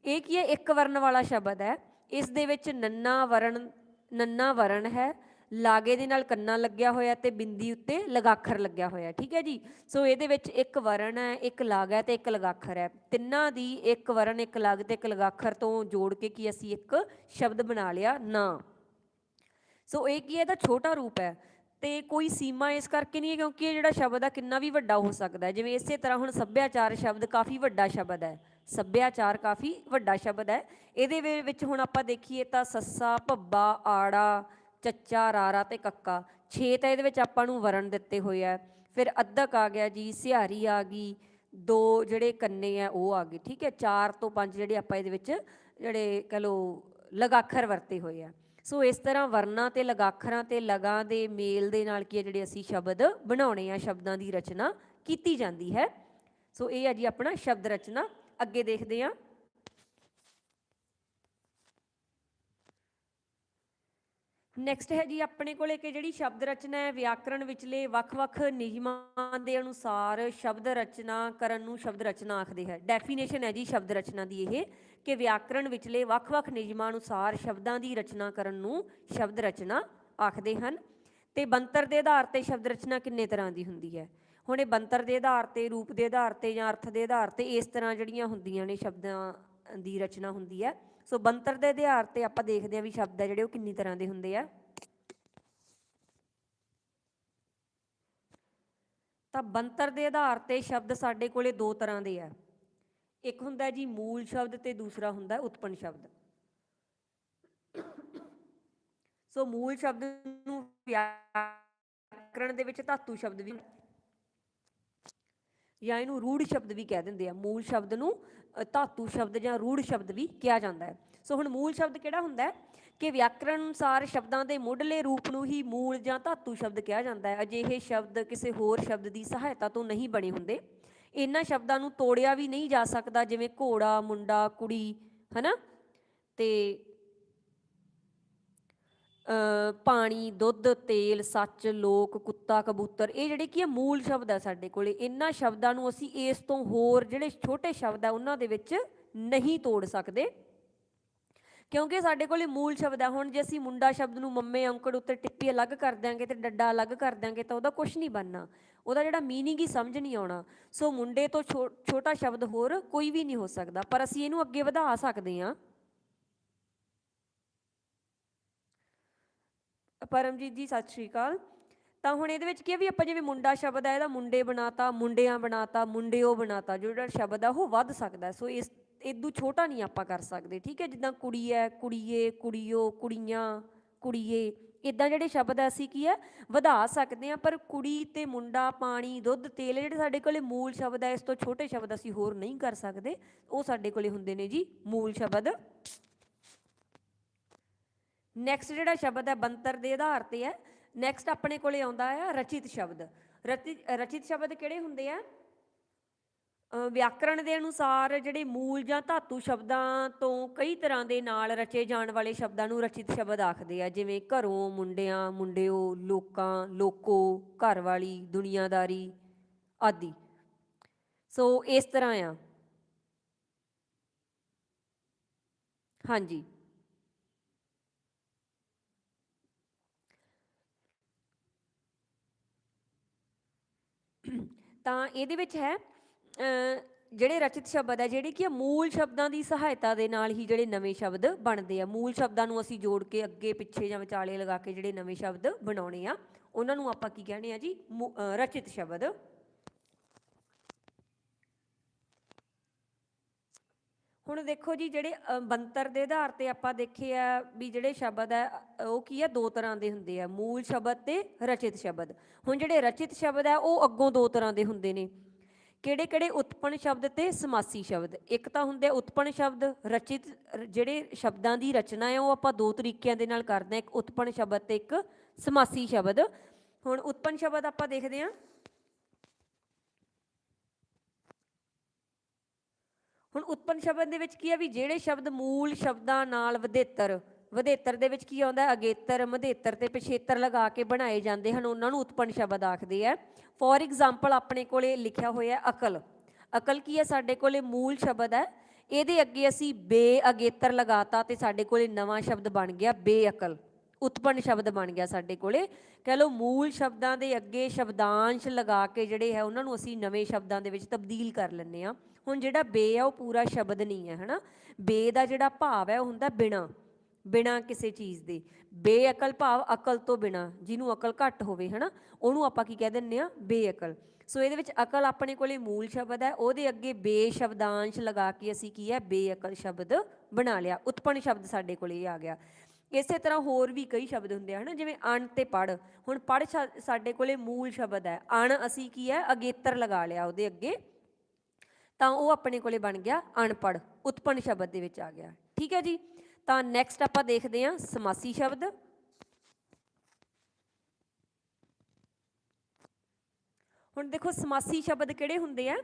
ਇਹ ਕੀ ਹੈ? ਇੱਕ ਵਰਨ ਵਾਲਾ ਸ਼ਬਦ ਹੈ। ਇਸ ਦੇ ਵਿੱਚ ਨੰਨਾ ਵਰਨ ਨੰਨਾ ਵਰਣ ਹੈ, ਲਾਗੇ ਦੇ ਨਾਲ ਕੰਨਾ ਲੱਗਿਆ ਹੋਇਆ ਤੇ ਬਿੰਦੀ ਉੱਤੇ ਲਗਾਖਰ ਲੱਗਿਆ ਹੋਇਆ, ਠੀਕ ਹੈ ਜੀ? ਸੋ ਇਹਦੇ ਵਿੱਚ ਇੱਕ ਵਰਣ ਹੈ, ਇੱਕ ਲਾਗ ਹੈ ਤੇ ਇੱਕ ਲਗਾਖਰ ਹੈ। ਤਿੰਨਾਂ ਦੀ ਇੱਕ ਵਰਣ, ਇੱਕ ਲਾਗ ਤੇ ਇੱਕ ਲਗਾਖਰ ਤੋਂ ਜੋੜ ਕੇ ਕੀ ਅਸੀਂ ਇੱਕ ਸ਼ਬਦ ਬਣਾ ਲਿਆ, ਨਾ। ਸੋ ਇਹ ਕੀ ਹੈ? ਇਹਦਾ ਛੋਟਾ ਰੂਪ ਹੈ ਤੇ ਕੋਈ ਸੀਮਾ ਇਸ ਕਰਕੇ ਨਹੀਂ ਹੈ ਕਿਉਂਕਿ ਇਹ ਜਿਹੜਾ ਸ਼ਬਦ ਆ ਕਿੰਨਾ ਵੀ ਵੱਡਾ ਹੋ ਸਕਦਾ ਹੈ। ਜਿਵੇਂ ਇਸੇ ਤਰ੍ਹਾਂ ਹੁਣ ਸੱਭਿਆਚਾਰ ਸ਼ਬਦ ਕਾਫੀ ਵੱਡਾ ਸ਼ਬਦ ਹੈ। ਸੱਭਿਆਚਾਰ ਕਾਫੀ ਵੱਡਾ ਸ਼ਬਦ ਹੈ। ਇਹਦੇ ਵਿੱਚ ਹੁਣ ਆਪਾਂ ਦੇਖੀਏ ਤਾਂ ਸੱਸਾ, ਭੱਬਾ, ਆੜਾ, ਚੱਚਾ, ਰਾਰਾ ਤੇ ਕੱਕਾ। ਛੇ ਤਾਂ ਇਹਦੇ ਵਿੱਚ ਆਪਾਂ ਨੂੰ ਵਰਣ ਦਿੱਤੇ ਹੋਏ ਆ। ਫਿਰ ਅੱਧਕ ਆ ਗਿਆ ਜੀ, ਸਿਹਾਰੀ ਆ ਗਈ, ਦੋ ਜਿਹੜੇ ਕੰਨੇ ਆ ਉਹ ਆ ਗਏ, ਠੀਕ ਹੈ? ਚਾਰ ਤੋਂ ਪੰਜ ਜਿਹੜੇ ਆਪਾਂ ਇਹਦੇ ਵਿੱਚ ਜਿਹੜੇ ਕਹ ਲੋ ਲਗਾਖਰ ਵਰਤੇ ਹੋਏ ਆ। ਸੋ ਇਸ ਤਰ੍ਹਾਂ ਵਰਨਾਂ ਤੇ ਲਗਾਖਰਾਂ ਤੇ ਲਗਾਂ ਦੇ ਮੇਲ ਦੇ ਨਾਲ ਕੀ ਹੈ ਜਿਹੜੇ ਅਸੀਂ ਸ਼ਬਦ ਬਣਾਉਣੇ ਆ, ਸ਼ਬਦਾਂ ਦੀ ਰਚਨਾ ਕੀਤੀ ਜਾਂਦੀ ਹੈ। ਸੋ ਇਹ ਹੈ ਜੀ ਆਪਣਾ ਸ਼ਬਦ ਰਚਨਾ। ਅੱਗੇ ਦੇਖਦੇ ਹਾਂ। ਨੈਕਸਟ ਹੈ ਜੀ, ਆਪਣੇ ਕੋਲੇ ਕਿ ਜਿਹੜੀ ਸ਼ਬਦ ਰਚਨਾ ਹੈ, ਵਿਆਕਰਣ ਵਿਚਲੇ ਵੱਖ-ਵੱਖ ਨਿਯਮਾਂ ਦੇ ਅਨੁਸਾਰ ਸ਼ਬਦ ਰਚਨਾ ਕਰਨ ਨੂੰ ਸ਼ਬਦ ਰਚਨਾ ਆਖਦੇ ਹੈ। ਡੈਫੀਨੇਸ਼ਨ ਹੈ ਜੀ ਸ਼ਬਦ ਰਚਨਾ ਦੀ ਇਹ ਕਿ ਵਿਆਕਰਣ ਵਿਚਲੇ ਵੱਖ-ਵੱਖ ਨਿਯਮਾਂ ਅਨੁਸਾਰ ਸ਼ਬਦਾਂ ਦੀ ਰਚਨਾ ਕਰਨ ਨੂੰ ਸ਼ਬਦ ਰਚਨਾ ਆਖਦੇ ਹਨ। ਤੇ ਬੰਤਰ ਦੇ ਆਧਾਰ ਤੇ ਸ਼ਬਦ ਰਚਨਾ ਕਿੰਨੇ ਤਰ੍ਹਾਂ ਦੀ ਹੁੰਦੀ ਹੈ? ਹੁਣ ਇਹ ਬੰਤਰ ਦੇ ਆਧਾਰ ਤੇ, ਰੂਪ ਦੇ ਆਧਾਰ ਤੇ ਜਾਂ ਅਰਥ ਦੇ ਆਧਾਰ ਤੇ ਇਸ ਤਰ੍ਹਾਂ ਜਿਹੜੀਆਂ ਹੁੰਦੀਆਂ ਨੇ ਸ਼ਬਦਾਂ ਦੀ ਰਚਨਾ ਹੁੰਦੀ ਹੈ। ਸੋ ਬੰਤਰ ਦੇ ਆਧਾਰ ਤੇ ਆਪਾਂ ਦੇਖਦੇ ਹਾਂ ਵੀ ਸ਼ਬਦ ਆ ਜਿਹੜੇ ਉਹ ਕਿੰਨੀ ਤਰ੍ਹਾਂ ਦੇ ਹੁੰਦੇ ਆ। ਤਾਂ ਬੰਤਰ ਦੇ ਆਧਾਰ ਤੇ ਸ਼ਬਦ ਸਾਡੇ ਕੋਲੇ ਦੋ ਤਰ੍ਹਾਂ ਦੇ ਆ। ਇੱਕ ਹੁੰਦਾ ਜੀ ਮੂਲ ਸ਼ਬਦ ਤੇ ਦੂਸਰਾ ਹੁੰਦਾ ਉਤਪੰਨ ਸ਼ਬਦ। ਸੋ ਮੂਲ ਸ਼ਬਦ ਨੂੰ ਵਿਆਕਰਣ ਦੇ ਵਿੱਚ ਧਾਤੂ ਸ਼ਬਦ ਵੀ ਜਾਂ ਇਹਨੂੰ ਰੂੜ ਸ਼ਬਦ ਵੀ ਕਹਿ ਦਿੰਦੇ ਆ। ਮੂਲ ਸ਼ਬਦ ਨੂੰ ਧਾਤੂ ਸ਼ਬਦ ਜਾਂ ਰੂੜ ਸ਼ਬਦ ਵੀ ਕਿਹਾ ਜਾਂਦਾ ਹੈ। ਸੋ ਹੁਣ ਮੂਲ ਸ਼ਬਦ ਕਿਹੜਾ ਹੁੰਦਾ ਹੈ? ਕਿ ਵਿਆਕਰਣ ਅਨੁਸਾਰ ਸ਼ਬਦਾਂ ਦੇ ਮੁੱਢਲੇ ਰੂਪ ਨੂੰ ਹੀ ਮੂਲ ਜਾਂ ਧਾਤੂ ਸ਼ਬਦ ਕਿਹਾ ਜਾਂਦਾ ਹੈ। ਅਜਿਹੇ ਸ਼ਬਦ ਕਿਸੇ ਹੋਰ ਸ਼ਬਦ ਦੀ ਸਹਾਇਤਾ ਤੋਂ ਨਹੀਂ ਬਣੇ ਹੁੰਦੇ। ਇਹਨਾਂ ਸ਼ਬਦਾਂ ਨੂੰ ਤੋੜਿਆ ਵੀ ਨਹੀਂ ਜਾ ਸਕਦਾ ਜਿਵੇਂ ਘੋੜਾ ਮੁੰਡਾ ਕੁੜੀ ਹਨਾ? ਤੇ ਅ, ਪਾਣੀ, ਦੁੱਧ, ਤੇਲ, ਸੱਚ, ਲੋਕ, ਕੁੱਤਾ, ਕਬੂਤਰ, ਇਹ ਜਿਹੜੇ ਕੀ ਆ, ਮੂਲ ਸ਼ਬਦ ਆ ਸਾਡੇ ਕੋਲੇ। ਇਹਨਾਂ ਸ਼ਬਦਾਂ ਨੂੰ ਅਸੀਂ ਇਸ ਤੋਂ ਹੋਰ ਜਿਹੜੇ ਛੋਟੇ ਸ਼ਬਦ ਆ, ਉਹਨਾਂ ਦੇ ਵਿੱਚ ਨਹੀਂ ਤੋੜ ਸਕਦੇ। ਕਿਉਂਕਿ ਸਾਡੇ ਕੋਲੇ ਮੂਲ ਸ਼ਬਦ ਆ। ਹੁਣ ਜੇ ਅਸੀਂ ਮੁੰਡਾ ਸ਼ਬਦ ਨੂੰ ਮੰਮੇ ਅੰਕੜ ਉੱਤੇ ਟਿੱਪੀ ਅਲੱਗ ਕਰ ਦਿਆਂਗੇ ਤੇ ਡੱਡਾ ਅਲੱਗ ਕਰ ਦਿਆਂਗੇ, ਤਾਂ ਉਹਦਾ ਕੁਝ ਨਹੀਂ ਬਣਨਾ। ਉਹਦਾ ਜਿਹੜਾ ਮੀਨਿੰਗ ਹੀ ਸਮਝ ਨਹੀਂ ਆਉਣਾ। ਸੋ ਮੁੰਡੇ ਤੋਂ ਛੋ- ਛੋਟਾ ਸ਼ਬਦ ਹੋਰ ਕੋਈ ਵੀ ਨਹੀਂ ਹੋ ਸਕਦਾ। ਪਰ ਅਸੀਂ ਇਹਨੂੰ ਅੱਗੇ ਵਧਾ ਸਕਦੇ ਹਾਂ। ਪਰਮਜੀਤ ਜੀ, ਸਤਿ ਸ਼੍ਰੀ ਅਕਾਲ। ਤਾਂ ਹੁਣ ਇਹਦੇ ਵਿੱਚ ਕੀ ਹੈ ਵੀ ਆਪਾਂ ਜਿਵੇਂ ਮੁੰਡਾ ਸ਼ਬਦ ਹੈ ਇਹਦਾ ਮੁੰਡੇ ਬਣਾਤਾ, ਮੁੰਡਿਆਂ ਬਣਾਤਾ, ਮੁੰਡਿਓ ਬਣਾਤਾ ਜਿਹੜਾ ਸ਼ਬਦ ਆ ਉਹ ਵੱਧ ਸਕਦਾ। ਸੋ ਇਸ ਇਦੋਂ ਛੋਟਾ ਨਹੀਂ ਆਪਾਂ ਕਰ ਸਕਦੇ, ਠੀਕ ਹੈ? ਜਿੱਦਾਂ ਕੁੜੀ ਹੈ ਕੁੜੀਏ, ਕੁੜੀਓ, ਕੁੜੀਆਂ, ਕੁੜੀਏ ਇਦਾਂ ਜਿਹੜੇ ਸ਼ਬਦ ਆ ਅਸੀਂ ਕੀ ਹੈ ਵਧਾ ਸਕਦੇ ਆ, ਪਰ ਕੁੜੀ ਤੇ ਮੁੰਡਾ, ਪਾਣੀ, ਦੁੱਧ, ਤੇਲ ਜਿਹੜੇ ਸਾਡੇ ਕੋਲੇ ਮੂਲ ਸ਼ਬਦ ਹੈ ਇਸ ਤੋਂ ਛੋਟੇ ਸ਼ਬਦ ਅਸੀਂ ਹੋਰ ਨਹੀਂ ਕਰ ਸਕਦੇ। ਉਹ ਸਾਡੇ ਕੋਲੇ ਹੁੰਦੇ ਨੇ ਜੀ ਮੂਲ ਸ਼ਬਦ। ਨੈਕਸਟ ਜਿਹੜਾ ਸ਼ਬਦ ਹੈ ਬੰਤਰ ਦੇ ਆਧਾਰ ਤੇ ਹੈ ਨੈਕਸਟ ਆਪਣੇ ਕੋਲੇ ਆਉਂਦਾ ਹੈ ਰਚਿਤ ਸ਼ਬਦ। ਰਚਿਤ ਰਚਿਤ ਸ਼ਬਦ ਕਿਹੜੇ ਹੁੰਦੇ ਆ? ਅ, ਵਿਆਕਰਣ ਦੇ ਅਨੁਸਾਰ ਜਿਹੜੇ ਮੂਲ ਜਾਂ ਧਾਤੂ ਸ਼ਬਦਾਂ ਤੋਂ ਕਈ ਤਰ੍ਹਾਂ ਦੇ ਨਾਲ ਰਚੇ ਜਾਣ ਵਾਲੇ ਸ਼ਬਦਾਂ ਨੂੰ ਰਚਿਤ ਸ਼ਬਦ ਆਖਦੇ ਆ ਜਿਵੇਂ ਘਰੋਂ ਮੁੰਡਿਆਂ ਮੁੰਡਿਓ ਲੋਕਾਂ ਲੋਕੋ ਘਰਵਾਲੀ ਦੁਨੀਆਦਾਰੀ ਆਦਿ। ਸੋ ਇਸ ਤਰ੍ਹਾਂ ਆ। ਹਾਂਜੀ। ਤਾਂ ਇਹਦੇ ਵਿੱਚ ਹੈ ਜਿਹੜੇ ਰਚਿਤ ਸ਼ਬਦ ਹੈ, ਜਿਹੜੇ ਕਿ ਮੂਲ ਸ਼ਬਦਾਂ ਦੀ ਸਹਾਇਤਾ ਦੇ ਨਾਲ ਹੀ ਜਿਹੜੇ ਨਵੇਂ ਸ਼ਬਦ ਬਣਦੇ ਆ। ਮੂਲ ਸ਼ਬਦਾਂ ਨੂੰ ਅਸੀਂ ਜੋੜ ਕੇ ਅੱਗੇ ਪਿੱਛੇ ਜਾਂ ਵਿਚਾਲੇ ਲਗਾ ਕੇ ਜਿਹੜੇ ਨਵੇਂ ਸ਼ਬਦ ਬਣਾਉਣੇ ਆ, ਉਹਨਾਂ ਨੂੰ ਆਪਾਂ ਕੀ ਕਹਿੰਦੇ ਆ ਜੀ? ਮੂ- ਰਚਿਤ ਸ਼ਬਦ। ਹੁਣ ਦੇਖੋ ਜੀ ਜਿਹੜੇ ਅ, ਬੰਤਰ ਦੇ ਆਧਾਰ ਤੇ ਆਪਾਂ ਦੇਖੇ ਆ ਵੀ ਜਿਹੜੇ ਸ਼ਬਦ ਹੈ ਉਹ ਕੀ ਆ? ਦੋ ਤਰ੍ਹਾਂ ਦੇ ਹੁੰਦੇ ਆ ਮੂਲ ਸ਼ਬਦ ਤੇ ਰਚਿਤ ਸ਼ਬਦ। ਹੁਣ ਜਿਹੜੇ ਰਚਿਤ ਸ਼ਬਦ ਹੈ ਉਹ ਅੱਗੋਂ ਦੋ ਤਰ੍ਹਾਂ ਦੇ ਹੁੰਦੇ ਨੇ। ਕਿਹੜੇ ਕਿਹੜੇ ਉਤਪਨ ਸ਼ਬਦ ਤੇ? ਸਮਾਸੀ ਸ਼ਬਦ। ਇੱਕ ਤਾਂ ਹੁੰਦੇ ਉਤਪਨ ਸ਼ਬਦ ਰਚਿਤ ਜਿਹੜੇ ਸ਼ਬਦਾਂ ਦੀ ਰਚਨਾ ਹੈ ਉਹ ਆਪਾਂ ਦੋ ਤਰੀਕਿਆਂ ਦੇ ਨਾਲ ਕਰਦੇ ਆ। ਇੱਕ ਉਤਪਨ ਸ਼ਬਦ ਤੇ ਇੱਕ ਸਮਾਸੀ ਸ਼ਬਦ। ਹੁਣ ਉਤਪਨ ਸ਼ਬਦ ਆਪਾਂ ਦੇਖਦੇ ਹਾਂ ਹੁਣ ਉਤਪੰਨ ਸ਼ਬਦ ਦੇ ਵਿੱਚ ਕੀ ਹੈ ਵੀ ਜਿਹੜੇ ਸ਼ਬਦ ਮੂਲ ਸ਼ਬਦਾਂ ਨਾਲ ਵਧੇਤਰ ਵਧੇਤਰ ਦੇ ਵਿੱਚ ਕੀ ਆਉਂਦਾ ਅਗੇਤਰ, ਮਧੇਤਰ ਤੇ ਪਿਛੇਤਰ ਲਗਾ ਕੇ ਬਣਾਏ ਜਾਂਦੇ ਹਨ, ਉਹਨਾਂ ਨੂੰ ਉਤਪੰਨ ਸ਼ਬਦ ਆਖਦੇ ਆ। ਫੋਰ ਐਗਜ਼ਾਮਪਲ ਆਪਣੇ ਕੋਲੇ ਲਿਖਿਆ ਹੋਇਆ ਅਕਲ। ਅਕਲ ਕੀ ਹੈ ਸਾਡੇ ਕੋਲੇ ਮੂਲ ਸ਼ਬਦ ਹੈ। ਇਹਦੇ ਅੱਗੇ ਅਸੀਂ ਬੇ ਅਗੇਤਰ ਲਗਾਤਾ ਤੇ ਸਾਡੇ ਕੋਲੇ ਨਵਾਂ ਸ਼ਬਦ ਬਣ ਗਿਆ ਬੇਅਕਲ ਉਤਪੰਨ ਸ਼ਬਦ ਬਣ ਗਿਆ ਸਾਡੇ ਕੋਲੇ। ਕਹਿ ਲਓ ਮੂਲ ਸ਼ਬਦਾਂ ਦੇ ਅੱਗੇ ਸ਼ਬਦਾਂਸ਼ ਲਗਾ ਕੇ ਜਿਹੜੇ ਹੈ, ਉਹਨਾਂ ਨੂੰ ਅਸੀਂ ਨਵੇਂ ਸ਼ਬਦਾਂ ਦੇ ਵਿੱਚ ਤਬਦੀਲ ਕਰ ਲੈਂਦੇ ਆ ਹੁਣ ਜਿਹੜਾ ਬੇ ਆ, ਉਹ ਪੂਰਾ ਸ਼ਬਦ ਨਹੀਂ ਹੈ, ਹਨਾ? ਬੇ ਦਾ ਜਿਹੜਾ ਭਾਵ ਹੈ, ਉਹ ਹੁੰਦਾ ਬਿਨਾ ਬਿਨਾ ਕਿਸੇ ਚੀਜ਼ ਦੇ। ਬੇਅਕਲ ਭਾਵ ਅਕਲ ਤੋਂ ਬਿਨਾ, ਜਿਹਨੂੰ ਅਕਲ ਘੱਟ ਹੋਵੇ, ਹਨਾ? ਉਹਨੂੰ ਆਪਾਂ ਕੀ ਕਹਿ ਦਿੰਨੇ ਆ ਬੇਅਕਲ ਸੋ ਇਹਦੇ ਵਿੱਚ ਅਕਲ ਆਪਣੇ ਕੋਲੇ ਮੂਲ ਸ਼ਬਦ ਹੈ, ਉਹਦੇ ਅੱਗੇ ਬੇ ਸ਼ਬਦਾਂਸ਼ ਲਗਾ ਕੇ ਅਸੀਂ ਕੀ ਹੈ? ਬੇਅਕਲ ਸ਼ਬਦ ਬਣਾ ਲਿਆ। ਉਤਪਨ ਸ਼ਬਦ ਸਾਡੇ ਕੋਲੇ ਇਹ ਆ ਗਿਆ। ਇਸੇ ਤਰ੍ਹਾਂ ਹੋਰ ਵੀ ਕਈ ਸ਼ਬਦ ਹੁੰਦੇ ਆ, ਹਨਾ? ਜਿਵੇਂ ਅਣ ਤੇ ਪੜ। ਹੁਣ ਪੜ ਸਾਡੇ ਕੋਲੇ ਮੂਲ ਸ਼ਬਦ ਹੈ। ਅਣ ਅਸੀਂ ਕੀ ਹੈ? ਅਗੇਤਰ ਲਗਾ ਲਿਆ ਉਹਦੇ ਅੱਗੇ। ਤਾਂ ਉਹ ਆਪਣੇ ਕੋਲੇ ਬਣ ਗਿਆ ਅਨਪੜ ਉਤਪਨ ਸ਼ਬਦ ਦੇ ਵਿੱਚ ਆ ਗਿਆ। ਠੀਕ ਹੈ ਜੀ? ਤਾਂ ਨੈਕਸਟ ਆਪਾਂ ਦੇਖਦੇ ਹਾਂ ਸਮਾਸੀ ਸ਼ਬਦ। ਹੁਣ ਦੇਖੋ ਸਮਾਸੀ ਸ਼ਬਦ ਕਿਹੜੇ ਹੁੰਦੇ ਆ?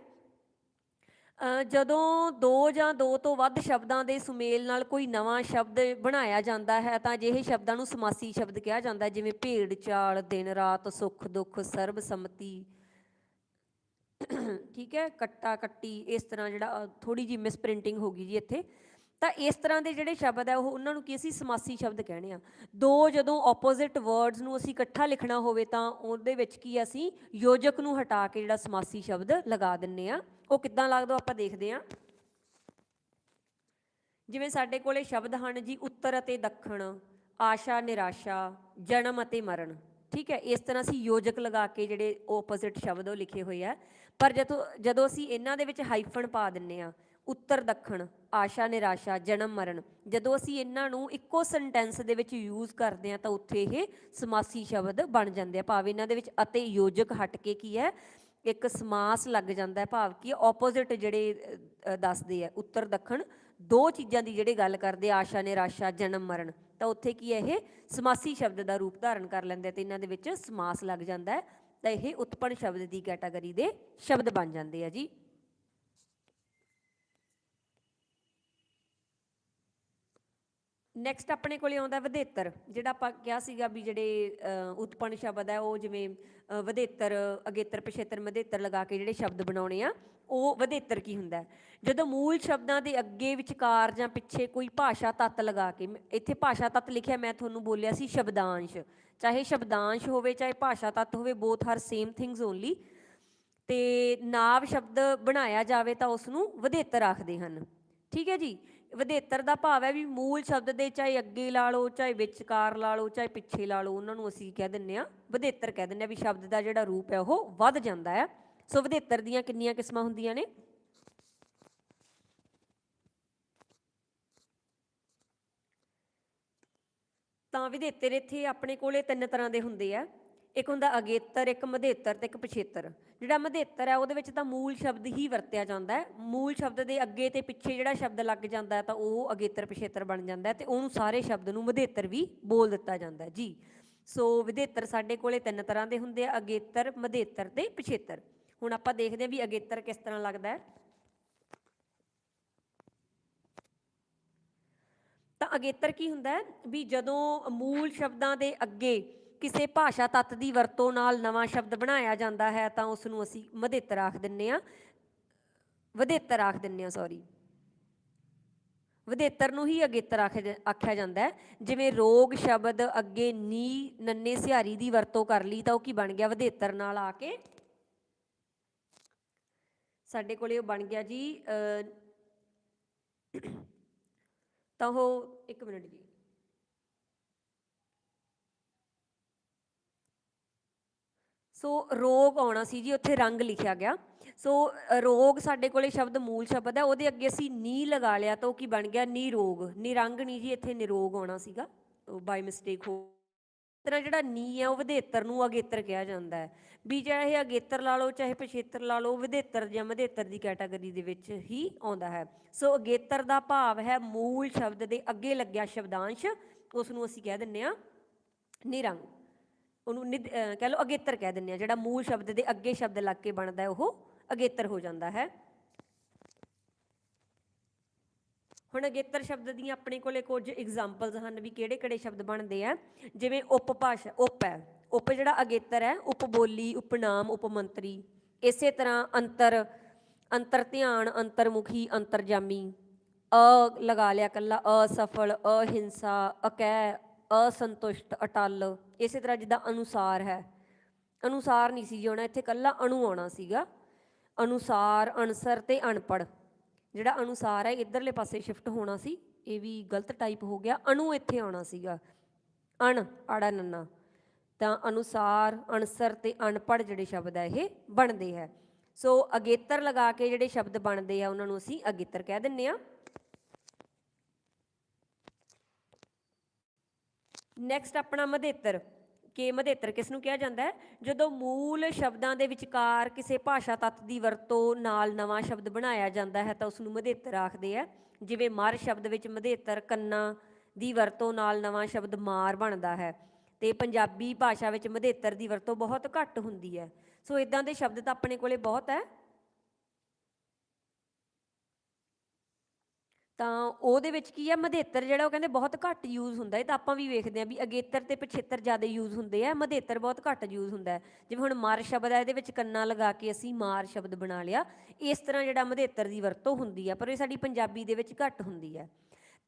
ਜਦੋਂ ਦੋ ਜਾਂ ਦੋ ਤੋਂ ਵੱਧ ਸ਼ਬਦਾਂ ਦੇ ਸੁਮੇਲ ਨਾਲ ਕੋਈ ਨਵਾਂ ਸ਼ਬਦ ਬਣਾਇਆ ਜਾਂਦਾ ਹੈ, ਤਾਂ ਅਜਿਹੇ ਸ਼ਬਦਾਂ ਨੂੰ ਸਮਾਸੀ ਸ਼ਬਦ ਕਿਹਾ ਜਾਂਦਾ ਜਿਵੇਂ ਭੇਡ ਚਾਲ, ਦਿਨ ਰਾਤ, ਸੁੱਖ ਦੁੱਖ, ਸਰਬ ਸੰਮਤੀ। ਠੀਕ ਹੈ, ਕੱਟਾ ਕੱਟੀ, ਇਸ ਤਰ੍ਹਾਂ ਜਿਹੜਾ ਥੋੜੀ ਜੀ ਮਿਸਪ੍ਰਿੰਟਿੰਗ ਹੋ ਗਈ ਜੀ ਇੱਥੇ। ਤਾਂ ਇਸ ਤਰ੍ਹਾਂ ਦੇ ਜਿਹੜੇ ਸ਼ਬਦ ਹੈ, ਉਹ ਉਹਨਾਂ ਨੂੰ ਕੀ ਅਸੀਂ ਸਮਾਸੀ ਸ਼ਬਦ ਕਹਿੰਦੇ ਆ ਦੋ ਜਦੋਂ ਆਪੋਜ਼ਿਟ ਵਰਡਸ ਨੂੰ ਅਸੀਂ ਇਕੱਠਾ ਲਿਖਣਾ ਹੋਵੇ ਤਾਂ ਉਹਦੇ ਵਿੱਚ ਕੀ ਅਸੀਂ ਯੋਜਕ ਨੂੰ ਹਟਾ ਕੇ ਜਿਹੜਾ ਸਮਾਸੀ ਸ਼ਬਦ ਲਗਾ ਦਿੰਨੇ ਆ ਉਹ ਕਿੱਦਾਂ ਲੱਗਦਾ ਆਪਾਂ ਦੇਖਦੇ ਆ ਜਿਵੇਂ ਸਾਡੇ ਕੋਲੇ ਸ਼ਬਦ ਹਨ ਜੀ, ਉੱਤਰ ਅਤੇ ਦੱਖਣ, ਆਸ਼ਾ, ਨਿਰਾਸ਼ਾ, ਜਨਮ ਅਤੇ ਮਰਨ। ਠੀਕ ਹੈ, ਇਸ ਤਰ੍ਹਾਂ ਅਸੀਂ ਯੋਜਕ ਲਗਾ ਕੇ ਜਿਹੜੇ ਆਪੋਜ਼ਿਟ ਸ਼ਬਦ ਉਹ ਲਿਖੇ ਹੋਏ ਆ। ਪਰ ਜਦੋਂ ਜਦੋਂ ਅਸੀਂ ਇਹਨਾਂ ਦੇ ਵਿੱਚ ਹਾਈਫਨ ਪਾ ਦਿੰਨੇ ਆ ਉੱਤਰ ਦੱਖਣ, ਆਸ਼ਾ ਨਿਰਾਸ਼ਾ, ਜਨਮ ਮਰਨ, ਜਦੋਂ ਅਸੀਂ ਇਹਨਾਂ ਨੂੰ ਇੱਕੋ ਸੈਂਟੈਂਸ ਦੇ ਵਿੱਚ ਯੂਜ਼ ਕਰਦੇ ਆ ਤਾਂ ਉੱਥੇ ਇਹ ਸਮਾਸੀ ਸ਼ਬਦ ਬਣ ਜਾਂਦੇ ਆ। ਭਾਵ ਇਹਨਾਂ ਦੇ ਵਿੱਚ ਅਤੇ ਯੋਜਕ ਹਟ ਕੇ ਕੀ ਹੈ, ਇੱਕ ਸਮਾਸ ਲੱਗ ਜਾਂਦਾ ਹੈ, ਭਾਵ ਕਿ ਆਪੋਜ਼ਿਟ ਜਿਹੜੇ ਦੱਸਦੇ ਆ, ਉੱਤਰ ਦੱਖਣ, ਦੋ ਚੀਜ਼ਾਂ ਦੀ ਜਿਹੜੇ ਗੱਲ ਕਰਦੇ ਆਸ਼ਾ ਨਿਰਾਸ਼ਾ, ਜਨਮ ਮਰਨ, ਤਾਂ ਉੱਥੇ ਕੀ ਹੈ ਇਹ ਸਮਾਸੀ ਸ਼ਬਦ ਦਾ ਰੂਪ ਧਾਰਨ ਕਰ ਲੈਂਦੇ ਆ ਤੇ ਇਹਨਾਂ ਦੇ ਵਿੱਚ ਸਮਾਸ ਲੱਗ ਜਾਂਦਾ ਹੈ। ਤਾਂ ਇਹ ਉਤਪਨ ਸ਼ਬਦ ਦੀ ਕੈਟਾਗਰੀ ਦੇ ਸ਼ਬਦ ਬਣ ਜਾਂਦੇ ਆ ਜੀ। ਨੈਕਸਟ ਆਪਣੇ ਕੋਲੇ ਆਉਂਦਾ ਵਧੇਤਰ ਜਿਹੜਾ ਆਪਾਂ ਕਿਹਾ ਸੀਗਾ ਵੀ ਜਿਹੜੇ ਅ, ਉਤਪਨ ਸ਼ਬਦ ਹੈ ਉਹ ਜਿਵੇਂ ਅ, ਵਧੇਤਰ ਅਗੇਤਰ ਪਿਛੇਤਰ ਮਧੇਤਰ ਲਗਾ ਕੇ ਜਿਹੜੇ ਸ਼ਬਦ ਬਣਾਉਣੇ ਆ ਉਹ ਵਧੇਤਰ ਕੀ ਹੁੰਦਾ ਜਦੋਂ ਮੂਲ ਸ਼ਬਦਾਂ ਦੇ ਅੱਗੇ ਵਿਚਕਾਰ ਜਾਂ ਪਿੱਛੇ ਕੋਈ ਭਾਸ਼ਾ ਤੱਤ ਲਗਾ ਕੇ ਇੱਥੇ ਭਾਸ਼ਾ ਤੱਤ ਲਿਖਿਆ ਮੈਂ ਤੁਹਾਨੂੰ ਬੋਲਿਆ ਸੀ ਸ਼ਬਦਾਂਸ਼। ਚਾਹੇ ਸ਼ਬਦਾਂਸ਼ ਹੋਵੇ, ਚਾਹੇ ਭਾਸ਼ਾ ਤੱਤ ਹੋਵੇ both are same things only ਤੇ ਨਾਵ ਸ਼ਬਦ ਬਣਾਇਆ ਜਾਵੇ ਤਾਂ ਉਸ ਨੂੰ ਵਧੇਤਰ ਆਖਦੇ ਹਨ। ਠੀਕ ਹੈ ਜੀ? ਵਧੇਤਰ ਦਾ ਭਾਵ ਹੈ ਵੀ ਮੂਲ ਸ਼ਬਦ ਦੇ ਚਾਹੇ ਅੱਗੇ ਲਾ ਲਓ, ਚਾਹੇ ਵਿਚਕਾਰ ਲਾ ਲਓ, ਚਾਹੇ ਪਿੱਛੇ ਲਾ ਲਓ, ਉਹਨਾਂ ਨੂੰ ਅਸੀਂ ਕਹਿ ਦਿੰਨੇ ਆ ਵਧੇਤਰ ਕਹਿ ਦਿੰਨੇ ਆ ਵੀ ਸ਼ਬਦ ਦਾ ਜਿਹੜਾ ਰੂਪ ਹੈ ਉਹ ਵੱਧ ਜਾਂਦਾ ਹੈ। ਸੋ ਵਧੇਤਰ ਦੀਆਂ ਕਿੰਨੀਆਂ ਕਿਸਮਾਂ ਹੁੰਦੀਆਂ ਨੇ? ਤਾਂ ਵਿਧੇਤਰ ਇੱਥੇ ਆਪਣੇ ਕੋਲੇ ਤਿੰਨ ਤਰ੍ਹਾਂ ਦੇ ਹੁੰਦੇ ਆ। ਇੱਕ ਹੁੰਦਾ ਅਗੇਤਰ, ਇੱਕ ਮਧੇਤਰ ਤੇ ਇੱਕ ਪਿਛੇਤਰ। ਜਿਹੜਾ ਮਧੇਤਰ ਹੈ ਉਹਦੇ ਵਿੱਚ ਤਾਂ ਮੂਲ ਸ਼ਬਦ ਹੀ ਵਰਤਿਆ ਜਾਂਦਾ ਹੈ। ਮੂਲ ਸ਼ਬਦ ਦੇ ਅੱਗੇ ਤੇ ਪਿੱਛੇ ਜਿਹੜਾ ਸ਼ਬਦ ਲੱਗ ਜਾਂਦਾ ਹੈ ਤਾਂ ਉਹ ਅਗੇਤਰ, ਪਿਛੇਤਰ ਬਣ ਜਾਂਦਾ ਹੈ ਤੇ ਉਹਨੂੰ ਸਾਰੇ ਸ਼ਬਦ ਨੂੰ ਮਧੇਤਰ ਵੀ ਬੋਲ ਦਿੱਤਾ ਜਾਂਦਾ ਹੈ। ਜੀ। ਸੋ ਵਿਧੇਤਰ ਸਾਡੇ ਕੋਲੇ ਤਿੰਨ ਤਰ੍ਹਾਂ ਦੇ ਹੁੰਦੇ ਆ, ਅਗੇਤਰ, ਮਧੇਤਰ ਤੇ ਪਿਛੇਤਰ। ਹੁਣ ਆਪਾਂ ਦੇਖਦੇ ਹਾਂ ਵੀ ਅਗੇਤਰ ਕਿਸ ਤਰ੍ਹਾਂ ਲੱਗਦਾ ਹੈ। ਅਗੇਤਰ ਕੀ ਹੁੰਦਾ ਹੈ? ਵੀ ਜਦੋਂ ਮੂਲ ਸ਼ਬਦਾਂ ਦੇ ਅੱਗੇ ਕਿਸੇ ਭਾਸ਼ਾ ਤੱਤ ਦੀ ਵਰਤੋਂ ਨਾਲ ਨਵਾਂ ਸ਼ਬਦ ਬਣਾਇਆ ਜਾਂਦਾ ਹੈ ਤਾਂ ਉਸ ਨੂੰ ਅਸੀਂ ਮਧੇਤਰ ਆਖ ਦਿੰਨੇ ਆ ਵਧੇਤਰ ਆਖ ਦਿੰਨੇ ਆ ਸੌਰੀ ਵਧੇਤਰ ਨੂੰ ਹੀ ਅਗੇਤਰ ਆਖਿਆ ਆਖਿਆ ਜਾਂਦਾ ਹੈ। ਜਿਵੇਂ ਰੋਗ ਸ਼ਬਦ ਅੱਗੇ ਨੀ ਨੰਨੇ ਸਿਹਾਰੀ ਦੀ ਵਰਤੋਂ ਕਰ ਲਈ ਤਾਂ ਉਹ ਕੀ ਬਣ ਗਿਆ? ਵਧੇਤਰ ਨਾਲ ਆ ਕੇ ਸਾਡੇ ਕੋਲੇ ਉਹ ਬਣ ਗਿਆ ਜੀ ਅ, ਤਾਂ ਉਹ ਇੱਕ ਮਿੰਟ ਜੀ। ਸੋ ਰੋਗ ਆਉਣਾ ਸੀ ਜੀ, ਉੱਥੇ ਰੰਗ ਲਿਖਿਆ ਗਿਆ। ਸੋ ਰੋਗ ਸਾਡੇ ਕੋਲੇ ਸ਼ਬਦ ਮੂਲ ਸ਼ਬਦ ਹੈ, ਉਹਦੇ ਅੱਗੇ ਅਸੀਂ ਨੀ ਲਗਾ ਲਿਆ ਤਾਂ ਉਹ ਕੀ ਬਣ ਗਿਆ? ਨਿਰੋਗ। ਨਿਰੰਗ ਨਹੀਂ ਜੀ, ਇੱਥੇ ਨਿਰੋਗ ਆਉਣਾ ਸੀਗਾ। ਉਹ ਬਾਈ ਮਿਸਟੇਕ ਹੋ ਤਰ੍ਹਾਂ ਜਿਹੜਾ ਨੀ ਹੈ, ਉਹ ਵਿਧੇਤਰ ਨੂੰ ਅਗੇਤਰ ਕਿਹਾ ਜਾਂਦਾ ਹੈ। ਵੀ ਚਾਹੇ ਇਹ ਅਗੇਤਰ ਲਾ ਲਓ, ਚਾਹੇ ਪਛੇਤਰ ਲਾ ਲਓ ਵਿਧੇਤਰ ਜਾਂ ਮਧੇਤਰ ਦੀ ਕੈਟਾਗਰੀ ਦੇ ਵਿੱਚ ਹੀ ਆਉਂਦਾ ਹੈ। ਸੋ ਅਗੇਤਰ ਦਾ ਭਾਵ ਹੈ ਮੂਲ ਸ਼ਬਦ ਦੇ ਅੱਗੇ ਲੱਗਿਆ ਸ਼ਬਦਾਂਸ਼ ਉਸ ਨੂੰ ਅਸੀਂ ਕਹਿ ਦਿੰਨੇ ਆ ਨਿਰੰਗ। ਉਹਨੂੰ ਨਿਧ ਕਹਿ ਲਓ ਅਗੇਤਰ ਕਹਿ ਦਿੰਨੇ ਆ ਜਿਹੜਾ ਮੂਲ ਸ਼ਬਦ ਦੇ ਅੱਗੇ ਸ਼ਬਦ ਲੱਗ ਕੇ ਬਣਦਾ ਹੈ, ਉਹ ਅਗੇਤਰ ਹੋ ਜਾਂਦਾ ਹੈ। ਹੁਣ ਅਗੇਤਰ ਸ਼ਬਦ ਦੀਆਂ ਆਪਣੇ ਕੋਲੇ ਕੁਝ ਐਗਜ਼ਾਮਪਲਸ ਹਨ ਵੀ ਕਿਹੜੇ ਕਿਹੜੇ ਸ਼ਬਦ ਬਣਦੇ ਆ। ਜਿਵੇਂ ਉਪਭਾਸ਼ਾ, ਉਪ ਹੈ। ਉਪ ਜਿਹੜਾ ਅਗੇਤਰ ਹੈ ਉਪਬੋਲੀ ਉਪਨਾਮ ਉਪਮੰਤਰੀ ਇਸੇ ਤਰ੍ਹਾਂ ਅੰਤਰ ਅੰਤਰ ਧਿਆਨ, ਅੰਤਰਮੁਖੀ, ਅੰਤਰਜਾਮੀ। ਅ ਲਗਾ ਲਿਆ ਕੱਲਾ ਅਸਫਲ, ਅਹਿੰਸਾ, ਅਕੈ, ਅਸੰਤੁਸ਼ਟ, ਅਟਲ। ਇਸੇ ਤਰ੍ਹਾਂ ਜਿੱਦਾਂ ਅਨੁਸਾਰ ਹੈ। ਅਨੁਸਾਰ ਨਹੀਂ ਸੀ ਆਉਣਾ, ਇੱਥੇ ਕੱਲਾ ਅਣੂ ਆਉਣਾ ਸੀਗਾ। ਅਨੁਸਾਰ, ਅਨਸਰ ਤੇ ਅਨਪੜ ਜਿਹੜਾ ਅਨੁਸਾਰ ਹੈ, ਇਧਰਲੇ ਪਾਸੇ ਸ਼ਿਫਟ ਹੋਣਾ ਸੀ, ਇਹ ਵੀ ਗਲਤ ਟਾਈਪ ਹੋ ਗਿਆ। ਅਣੂ ਇੱਥੇ ਆਉਣਾ ਸੀਗਾ। ਅਣ ਆੜਾ ਨੰਨਾ ਤਾਂ ਅਨੁਸਾਰ ਅਨਸਰ ਤੇ ਅਨਪੜ ਜਿਹੜੇ ਸ਼ਬਦ ਹੈ, ਇਹ ਬਣਦੇ ਹੈ। ਸੋ ਅਗੇਤਰ ਲਗਾ ਕੇ ਜਿਹੜੇ ਸ਼ਬਦ ਬਣਦੇ ਆ, ਉਹਨਾਂ ਨੂੰ ਅਸੀਂ ਅਗੇਤਰ ਕਹਿ ਦਿੰਨੇ ਆ। ਨੈਕਸਟ ਆਪਣਾ ਮਧੇਤਰ। ਕਿ ਮਧੇਤਰ ਕਿਸ ਨੂੰ ਕਿਹਾ ਜਾਂਦਾ ਹੈ? ਜਦੋਂ ਮੂਲ ਸ਼ਬਦਾਂ ਦੇ ਵਿਚਕਾਰ ਕਿਸੇ ਭਾਸ਼ਾ ਤੱਤ ਦੀ ਵਰਤੋਂ ਨਾਲ ਨਵਾਂ ਸ਼ਬਦ ਬਣਾਇਆ ਜਾਂਦਾ ਹੈ ਤਾਂ ਉਸ ਨੂੰ ਮਧੇਤਰ ਆਖਦੇ ਆ। ਜਿਵੇਂ ਮਰ ਸ਼ਬਦ ਵਿੱਚ ਮਧੇਤਰ ਕੰਨਾ ਦੀ ਵਰਤੋਂ ਨਾਲ ਨਵਾਂ ਸ਼ਬਦ ਮਾਰ ਬਣਦਾ ਹੈ ਤੇ ਪੰਜਾਬੀ ਭਾਸ਼ਾ ਵਿੱਚ ਮਧੇਤਰ ਦੀ ਵਰਤੋਂ ਬਹੁਤ ਘੱਟ ਹੁੰਦੀ ਹੈ। ਸੋ ਇਦਾਂ ਦੇ ਸ਼ਬਦ ਤਾਂ ਆਪਣੇ ਕੋਲੇ ਬਹੁਤ ਹੈ। ਤਾਂ ਉਹਦੇ ਵਿੱਚ ਕੀ ਹੈ ਮਧੇਤਰ ਜਿਹੜਾ ਉਹ ਕਹਿੰਦੇ ਬਹੁਤ ਘੱਟ ਯੂਜ਼ ਹੁੰਦਾ ਹੈ। ਤਾਂ ਆਪਾਂ ਵੀ ਵੇਖਦੇ ਹਾਂ ਵੀ ਅਗੇਤਰ ਤੇ ਪਛੇਤਰ ਜ਼ਿਆਦਾ ਯੂਜ਼ ਹੁੰਦੇ ਆ, ਮਧੇਤਰ ਬਹੁਤ ਘੱਟ ਯੂਜ਼ ਹੁੰਦਾ ਹੈ। ਜਿਵੇਂ ਹੁਣ ਮਾਰ ਸ਼ਬਦ ਹੈ ਇਹਦੇ ਵਿੱਚ ਕੰਨਾ ਲਗਾ ਕੇ ਅਸੀਂ ਮਾਰ ਸ਼ਬਦ ਬਣਾ ਲਿਆ। ਇਸ ਤਰ੍ਹਾਂ ਜਿਹੜਾ ਮਧੇਤਰ ਦੀ ਵਰਤੋਂ ਹੁੰਦੀ ਹੈ ਪਰ ਇਹ ਸਾਡੀ ਪੰਜਾਬੀ ਦੇ ਵਿੱਚ ਘੱਟ ਹੁੰਦੀ ਹੈ।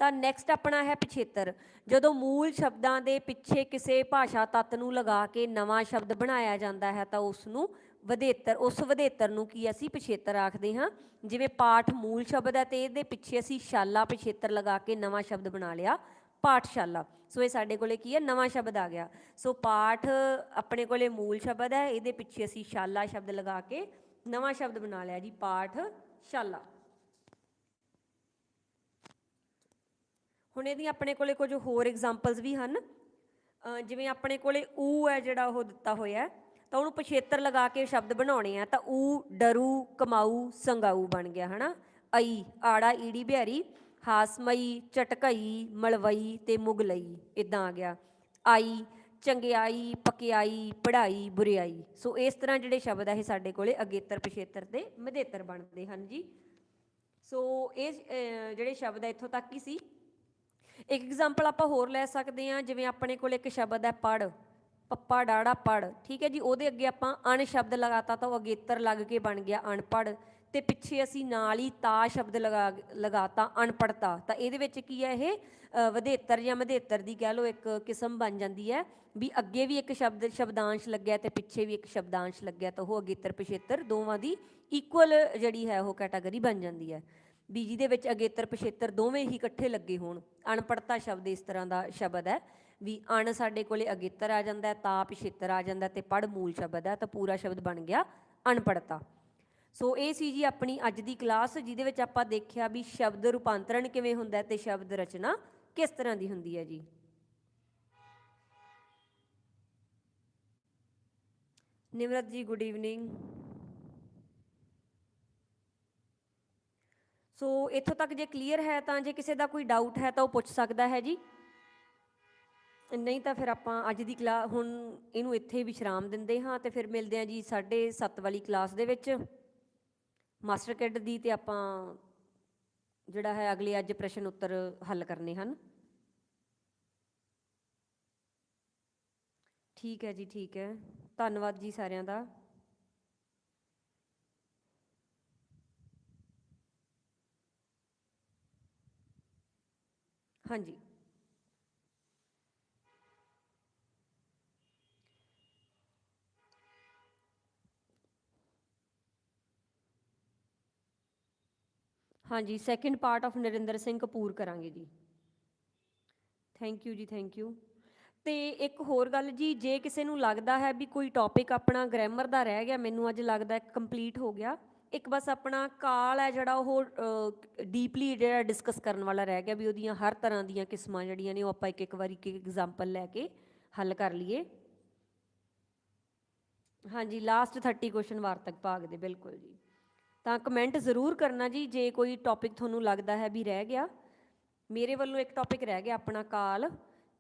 ਤਾਂ ਨੈਕਸਟ ਆਪਣਾ ਹੈ ਪਿਛੇਤਰ। ਜਦੋਂ ਮੂਲ ਸ਼ਬਦਾਂ ਦੇ ਪਿੱਛੇ ਕਿਸੇ ਭਾਸ਼ਾ ਤੱਤ ਨੂੰ ਲਗਾ ਕੇ ਨਵਾਂ ਸ਼ਬਦ ਬਣਾਇਆ ਜਾਂਦਾ ਹੈ ਤਾਂ ਉਸ ਨੂੰ ਵਧੇਤਰ ਉਸ ਵਧੇਤਰ ਨੂੰ ਕੀ ਅਸੀਂ ਪਿਛੇਤਰ ਆਖਦੇ ਹਾਂ? ਜਿਵੇਂ ਪਾਠ ਮੂਲ ਸ਼ਬਦ ਹੈ ਤੇ ਇਹਦੇ ਪਿੱਛੇ ਅਸੀਂ ਸ਼ਾਲਾ ਪਿਛੇਤਰ ਲਗਾ ਕੇ ਨਵਾਂ ਸ਼ਬਦ ਬਣਾ ਲਿਆ ਪਾਠਸ਼ਾਲਾ। ਸੋ ਇਹ ਸਾਡੇ ਕੋਲੇ ਕੀ ਹੈ? ਨਵਾਂ ਸ਼ਬਦ ਆ ਗਿਆ। ਸੋ ਪਾਠ ਆਪਣੇ ਕੋਲੇ ਮੂਲ ਸ਼ਬਦ ਹੈ ਇਹਦੇ ਪਿੱਛੇ ਅਸੀਂ ਸ਼ਾਲਾ ਸ਼ਬਦ ਲਗਾ ਕੇ ਨਵਾਂ ਸ਼ਬਦ ਬਣਾ ਲਿਆ ਜੀ ਪਾਠ ਸ਼ਾਲਾ। ਹੁਣ ਇਹਦੀ ਆਪਣੇ ਕੋਲੇ ਕੁਝ ਹੋਰ ਐਗਜ਼ਾਮਪਲਸ ਵੀ ਹਨ। ਜਿਵੇਂ ਆਪਣੇ ਕੋਲੇ ਊ ਹੈ ਜਿਹੜਾ ਉਹ ਦਿੱਤਾ ਹੋਇਆ ਹੈ, ਤਾਂ ਉਹਨੂੰ ਪਛੇਤਰ ਲਗਾ ਕੇ ਸ਼ਬਦ ਬਣਾਉਣੇ ਆ ਤਾਂ ਊ, ਡਰੂ, ਕਮਾਊ, ਸੰਗਾਊ ਬਣ ਗਿਆ, ਹਨਾ? ਅਈ, ਆੜਾ, ਈੜੀ, ਬਿਹਾਰੀ, ਹਾਸਮਈ, ਚਟਕਈ, ਮਲਵਈ ਤੇ ਮੁਗਲਈ ਇਦਾਂ ਆ ਗਿਆ। ਆਈ, ਚੰਗਿਆਈ, ਪਕਿਆਈ, ਪੜ੍ਹਾਈ, ਬੁਰਿਆਈ। ਸੋ ਇਸ ਤਰ੍ਹਾਂ ਜਿਹੜੇ ਸ਼ਬਦ ਆ ਇਹ ਸਾਡੇ ਕੋਲੇ ਅਗੇਤਰ, ਪਛੇਤਰ ਤੇ ਮਧੇਤਰ ਬਣਦੇ ਹਨ ਜੀ। ਸੋ ਇਹ ਜਿਹੜੇ ਸ਼ਬਦ ਆ ਇੱਥੋਂ ਤੱਕ ਹੀ ਸੀ। ਇੱਕ ਐਗਜ਼ਾਮਪਲ ਆਪਾਂ ਹੋਰ ਲੈ ਸਕਦੇ ਹਾਂ, ਜਿਵੇਂ ਆਪਣੇ ਕੋਲ ਇੱਕ ਸ਼ਬਦ ਹੈ ਪੜ ਪੱਪਾ ਡਾੜਾ ਪੜ ਠੀਕ ਹੈ ਜੀ, ਉਹਦੇ ਅੱਗੇ ਆਪਾਂ ਅਣ ਸ਼ਬਦ ਲਗਾਤਾ ਤਾਂ ਉਹ ਅਗੇਤਰ ਲੱਗ ਕੇ ਬਣ ਗਿਆ ਅਨਪੜ ਤੇ ਪਿੱਛੇ ਅਸੀਂ ਨਾਲ ਹੀ ਤਾ ਸ਼ਬਦ ਲਗਾ, ਲਗਾਤਾ ਅਨਪੜਤਾ ਤਾਂ ਇਹਦੇ ਵਿੱਚ ਕੀ ਹੈ ਇਹ? ਵਧੇਤਰ ਜਾਂ ਮਧੇਤਰ ਦੀ ਕਹਿ ਲਓ ਇੱਕ ਕਿਸਮ ਬਣ ਜਾਂਦੀ ਹੈ, ਵੀ ਅੱਗੇ ਵੀ ਇੱਕ ਸ਼ਬਦ, ਸ਼ਬਦਾਂਸ਼ ਲੱਗਿਆ ਤੇ ਪਿੱਛੇ ਵੀ ਇੱਕ ਸ਼ਬਦਾਂਸ਼ ਲੱਗਿਆ, ਤਾਂ ਉਹ ਅਗੇਤਰ ਪਿਛੇਤਰ ਦੋਵਾਂ ਦੀ ਇਕੁਅਲ ਜਿਹੜੀ ਹੈ ਉਹ ਕੈਟਾਗਰੀ ਬਣ ਜਾਂਦੀ ਹੈ। ਵੀ ਜਿਹਦੇ ਵਿੱਚ ਅਗੇਤਰ ਪਛੇਤਰ ਦੋਵੇਂ ਹੀ ਇਕੱਠੇ ਲੱਗੇ ਹੋਣ ਅਣਪੜਤਾ ਸ਼ਬਦ ਇਸ ਤਰ੍ਹਾਂ ਦਾ ਸ਼ਬਦ ਹੈ ਵੀ ਅਣ ਸਾਡੇ ਕੋਲੇ ਅਗੇਤਰ ਆ ਜਾਂਦਾ ਹੈ, ਤਾ ਆ ਜਾਂਦਾ ਤੇ ਪੜ ਮੂਲ ਸ਼ਬਦ ਹੈ ਤਾਂ ਪੂਰਾ ਸ਼ਬਦ ਬਣ ਗਿਆ ਅਣਪੜਤਾ ਸੋ ਇਹ ਸੀ ਜੀ ਆਪਣੀ ਅੱਜ ਦੀ ਕਲਾਸ ਜਿਹਦੇ ਵਿੱਚ ਆਪਾਂ ਦੇਖਿਆ ਵੀ ਸ਼ਬਦ ਰੂਪਾਂਤਰਣ ਕਿਵੇਂ ਹੁੰਦਾ ਤੇ ਸ਼ਬਦ ਰਚਨਾ ਕਿਸ ਤਰ੍ਹਾਂ ਦੀ ਹੁੰਦੀ ਹੈ ਜੀ। ਨਿਮਰਤ ਜੀ, ਗੁੱਡ ਈਵਨਿੰਗ। ਸੋ ਇੱਥੋਂ ਤੱਕ ਜੇ ਕਲੀਅਰ ਹੈ ਤਾਂ ਜੇ ਕਿਸੇ ਦਾ ਕੋਈ ਡਾਊਟ ਹੈ ਤਾਂ ਉਹ ਪੁੱਛ ਸਕਦਾ ਹੈ ਜੀ। ਨਹੀਂ ਤਾਂ ਫਿਰ ਆਪਾਂ ਅੱਜ ਦੀ ਕਲਾ, ਹੁਣ ਇਹਨੂੰ ਇੱਥੇ ਵਿਸ਼ਰਾਮ ਦਿੰਦੇ ਹਾਂ ਤੇ ਫਿਰ ਮਿਲਦੇ ਹਾਂ ਜੀ 7:30 ਵਾਲੀ ਕਲਾਸ ਦੇ ਵਿੱਚ। ਮਾਸਟਰ ਕਿਡ ਦੀ ਤੇ ਆਪਾਂ ਜਿਹੜਾ ਹੈ ਅਗਲੇ ਅੱਜ ਪ੍ਰਸ਼ਨ ਉੱਤਰ ਹੱਲ ਕਰਨੇ ਹਨ। ਠੀਕ ਹੈ ਜੀ, ਠੀਕ ਹੈ। ਧੰਨਵਾਦ ਜੀ ਸਾਰਿਆਂ ਦਾ। ਹਾਂਜੀ। ਹਾਂਜੀ second part of Narinder Singh Kapoor ਕਰਾਂਗੇ ਜੀ। ਥੈਂਕ ਯੂ ਜੀ ਥੈਂਕ ਯੂ ਤੇ ਇੱਕ ਹੋਰ ਗੱਲ ਜੀ, ਜੇ ਕਿਸੇ ਨੂੰ ਲੱਗਦਾ ਹੈ ਵੀ ਕੋਈ ਟੌਪਿਕ ਆਪਣਾ ਗ੍ਰਾਮਰ ਦਾ ਰਹਿ ਗਿਆ, ਮੈਨੂੰ ਅੱਜ ਲੱਗਦਾ ਕੰਪਲੀਟ ਹੋ ਗਿਆ। ਇੱਕ ਬਸ ਆਪਣਾ ਕਾਲ ਹੈ ਜਿਹੜਾ ਉਹ ਡੀਪਲੀ ਜਿਹੜਾ ਡਿਸਕਸ ਕਰਨ ਵਾਲਾ ਰਹਿ ਗਿਆ ਵੀ ਉਹਦੀਆਂ ਹਰ ਤਰ੍ਹਾਂ ਦੀਆਂ ਕਿਸਮਾਂ ਜਿਹੜੀਆਂ ਨੇ ਉਹ ਆਪਾਂ ਇੱਕ ਇੱਕ ਵਾਰੀ ਇੱਕ ਐਗਜ਼ਾਮਪਲ ਲੈ ਕੇ ਹੱਲ ਕਰ ਲਈਏ। ਹਾਂਜੀ ਲਾਸਟ 30 ਕੁਐਸਚਨ ਵਾਰਤਕ ਭਾਗ ਦੇ, ਬਿਲਕੁਲ ਜੀ। ਤਾਂ ਕਮੈਂਟ ਜ਼ਰੂਰ ਕਰਨਾ ਜੀ, ਜੇ ਕੋਈ ਟੌਪਿਕ ਤੁਹਾਨੂੰ ਲੱਗਦਾ ਹੈ ਵੀ ਰਹਿ ਗਿਆ। ਮੇਰੇ ਵੱਲੋਂ ਇੱਕ ਟੌਪਿਕ ਰਹਿ ਗਿਆ ਆਪਣਾ ਕਾਲ,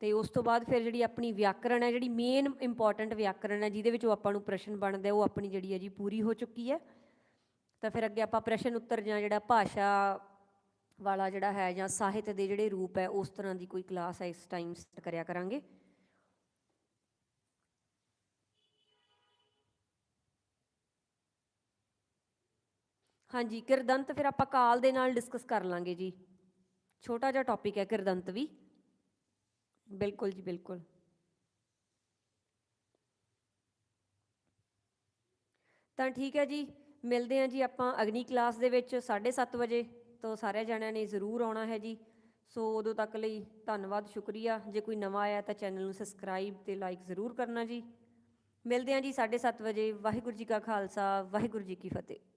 ਤੇ ਉਸ ਤੋਂ ਬਾਅਦ ਫਿਰ ਜਿਹੜੀ ਆਪਣੀ ਵਿਆਕਰਣ ਹੈ, ਜਿਹੜੀ ਮੇਨ ਇੰਪੋਰਟੈਂਟ ਵਿਆਕਰਣ ਹੈ, ਜਿਹਦੇ ਵਿੱਚ ਉਹ ਆਪਾਂ ਨੂੰ ਪ੍ਰਸ਼ਨ ਬਣਦਾ ਉਹ ਆਪਣੀ ਜਿਹੜੀ ਹੈ ਜੀ ਪੂਰੀ ਹੋ ਚੁੱਕੀ ਹੈ। ਤਾਂ ਫਿਰ ਅੱਗੇ ਆਪਾਂ ਪ੍ਰਸ਼ਨ ਉੱਤਰ ਜਾਂ ਜਿਹੜਾ ਭਾਸ਼ਾ ਵਾਲਾ ਜਿਹੜਾ ਹੈ ਜਾਂ ਸਾਹਿਤ ਦੇ ਜਿਹੜੇ ਰੂਪ ਹੈ, ਉਸ ਤਰ੍ਹਾਂ ਦੀ ਕੋਈ ਕਲਾਸ ਹੈ, ਇਸ ਟਾਈਮ ਸੈੱਟ ਕਰਿਆ ਕਰਾਂਗੇ। ਹਾਂਜੀ, ਕਿਰਦੰਤ ਫਿਰ ਆਪਾਂ ਕਾਲ ਦੇ ਨਾਲ ਡਿਸਕਸ ਕਰ ਲਾਂਗੇ ਜੀ। ਛੋਟਾ ਜਿਹਾ ਟੌਪਿਕ ਹੈ ਕਿਰਦੰਤ ਵੀ। ਬਿਲਕੁਲ ਜੀ, ਬਿਲਕੁਲ। ਤਾਂ ਠੀਕ ਹੈ ਜੀ, ਮਿਲਦੇ ਹਾਂ ਜੀ ਆਪਾਂ ਅਗਨੀ ਕਲਾਸ ਦੇ ਵਿੱਚ 7:30 ਵਜੇ। ਤੋਂ ਸਾਰੇ ਜਣਿਆਂ ਨੇ ਜ਼ਰੂਰ ਆਉਣਾ ਹੈ ਜੀ। ਸੋ ਉਦੋਂ ਤੱਕ ਲਈ ਧੰਨਵਾਦ, ਸ਼ੁਕਰੀਆ। ਜੇ ਕੋਈ ਨਵਾਂ ਆਇਆ ਤਾਂ ਚੈਨਲ ਨੂੰ ਸਬਸਕ੍ਰਾਈਬ ਤੇ ਲਾਈਕ ਜ਼ਰੂਰ ਕਰਨਾ ਜੀ। ਮਿਲਦੇ ਹਾਂ ਜੀ 7:30 ਵਜੇ। ਵਾਹਿਗੁਰੂ ਜੀ ਕਾ ਖਾਲਸਾ, ਵਾਹਿਗੁਰੂ ਜੀ ਕੀ ਫਤਿਹ।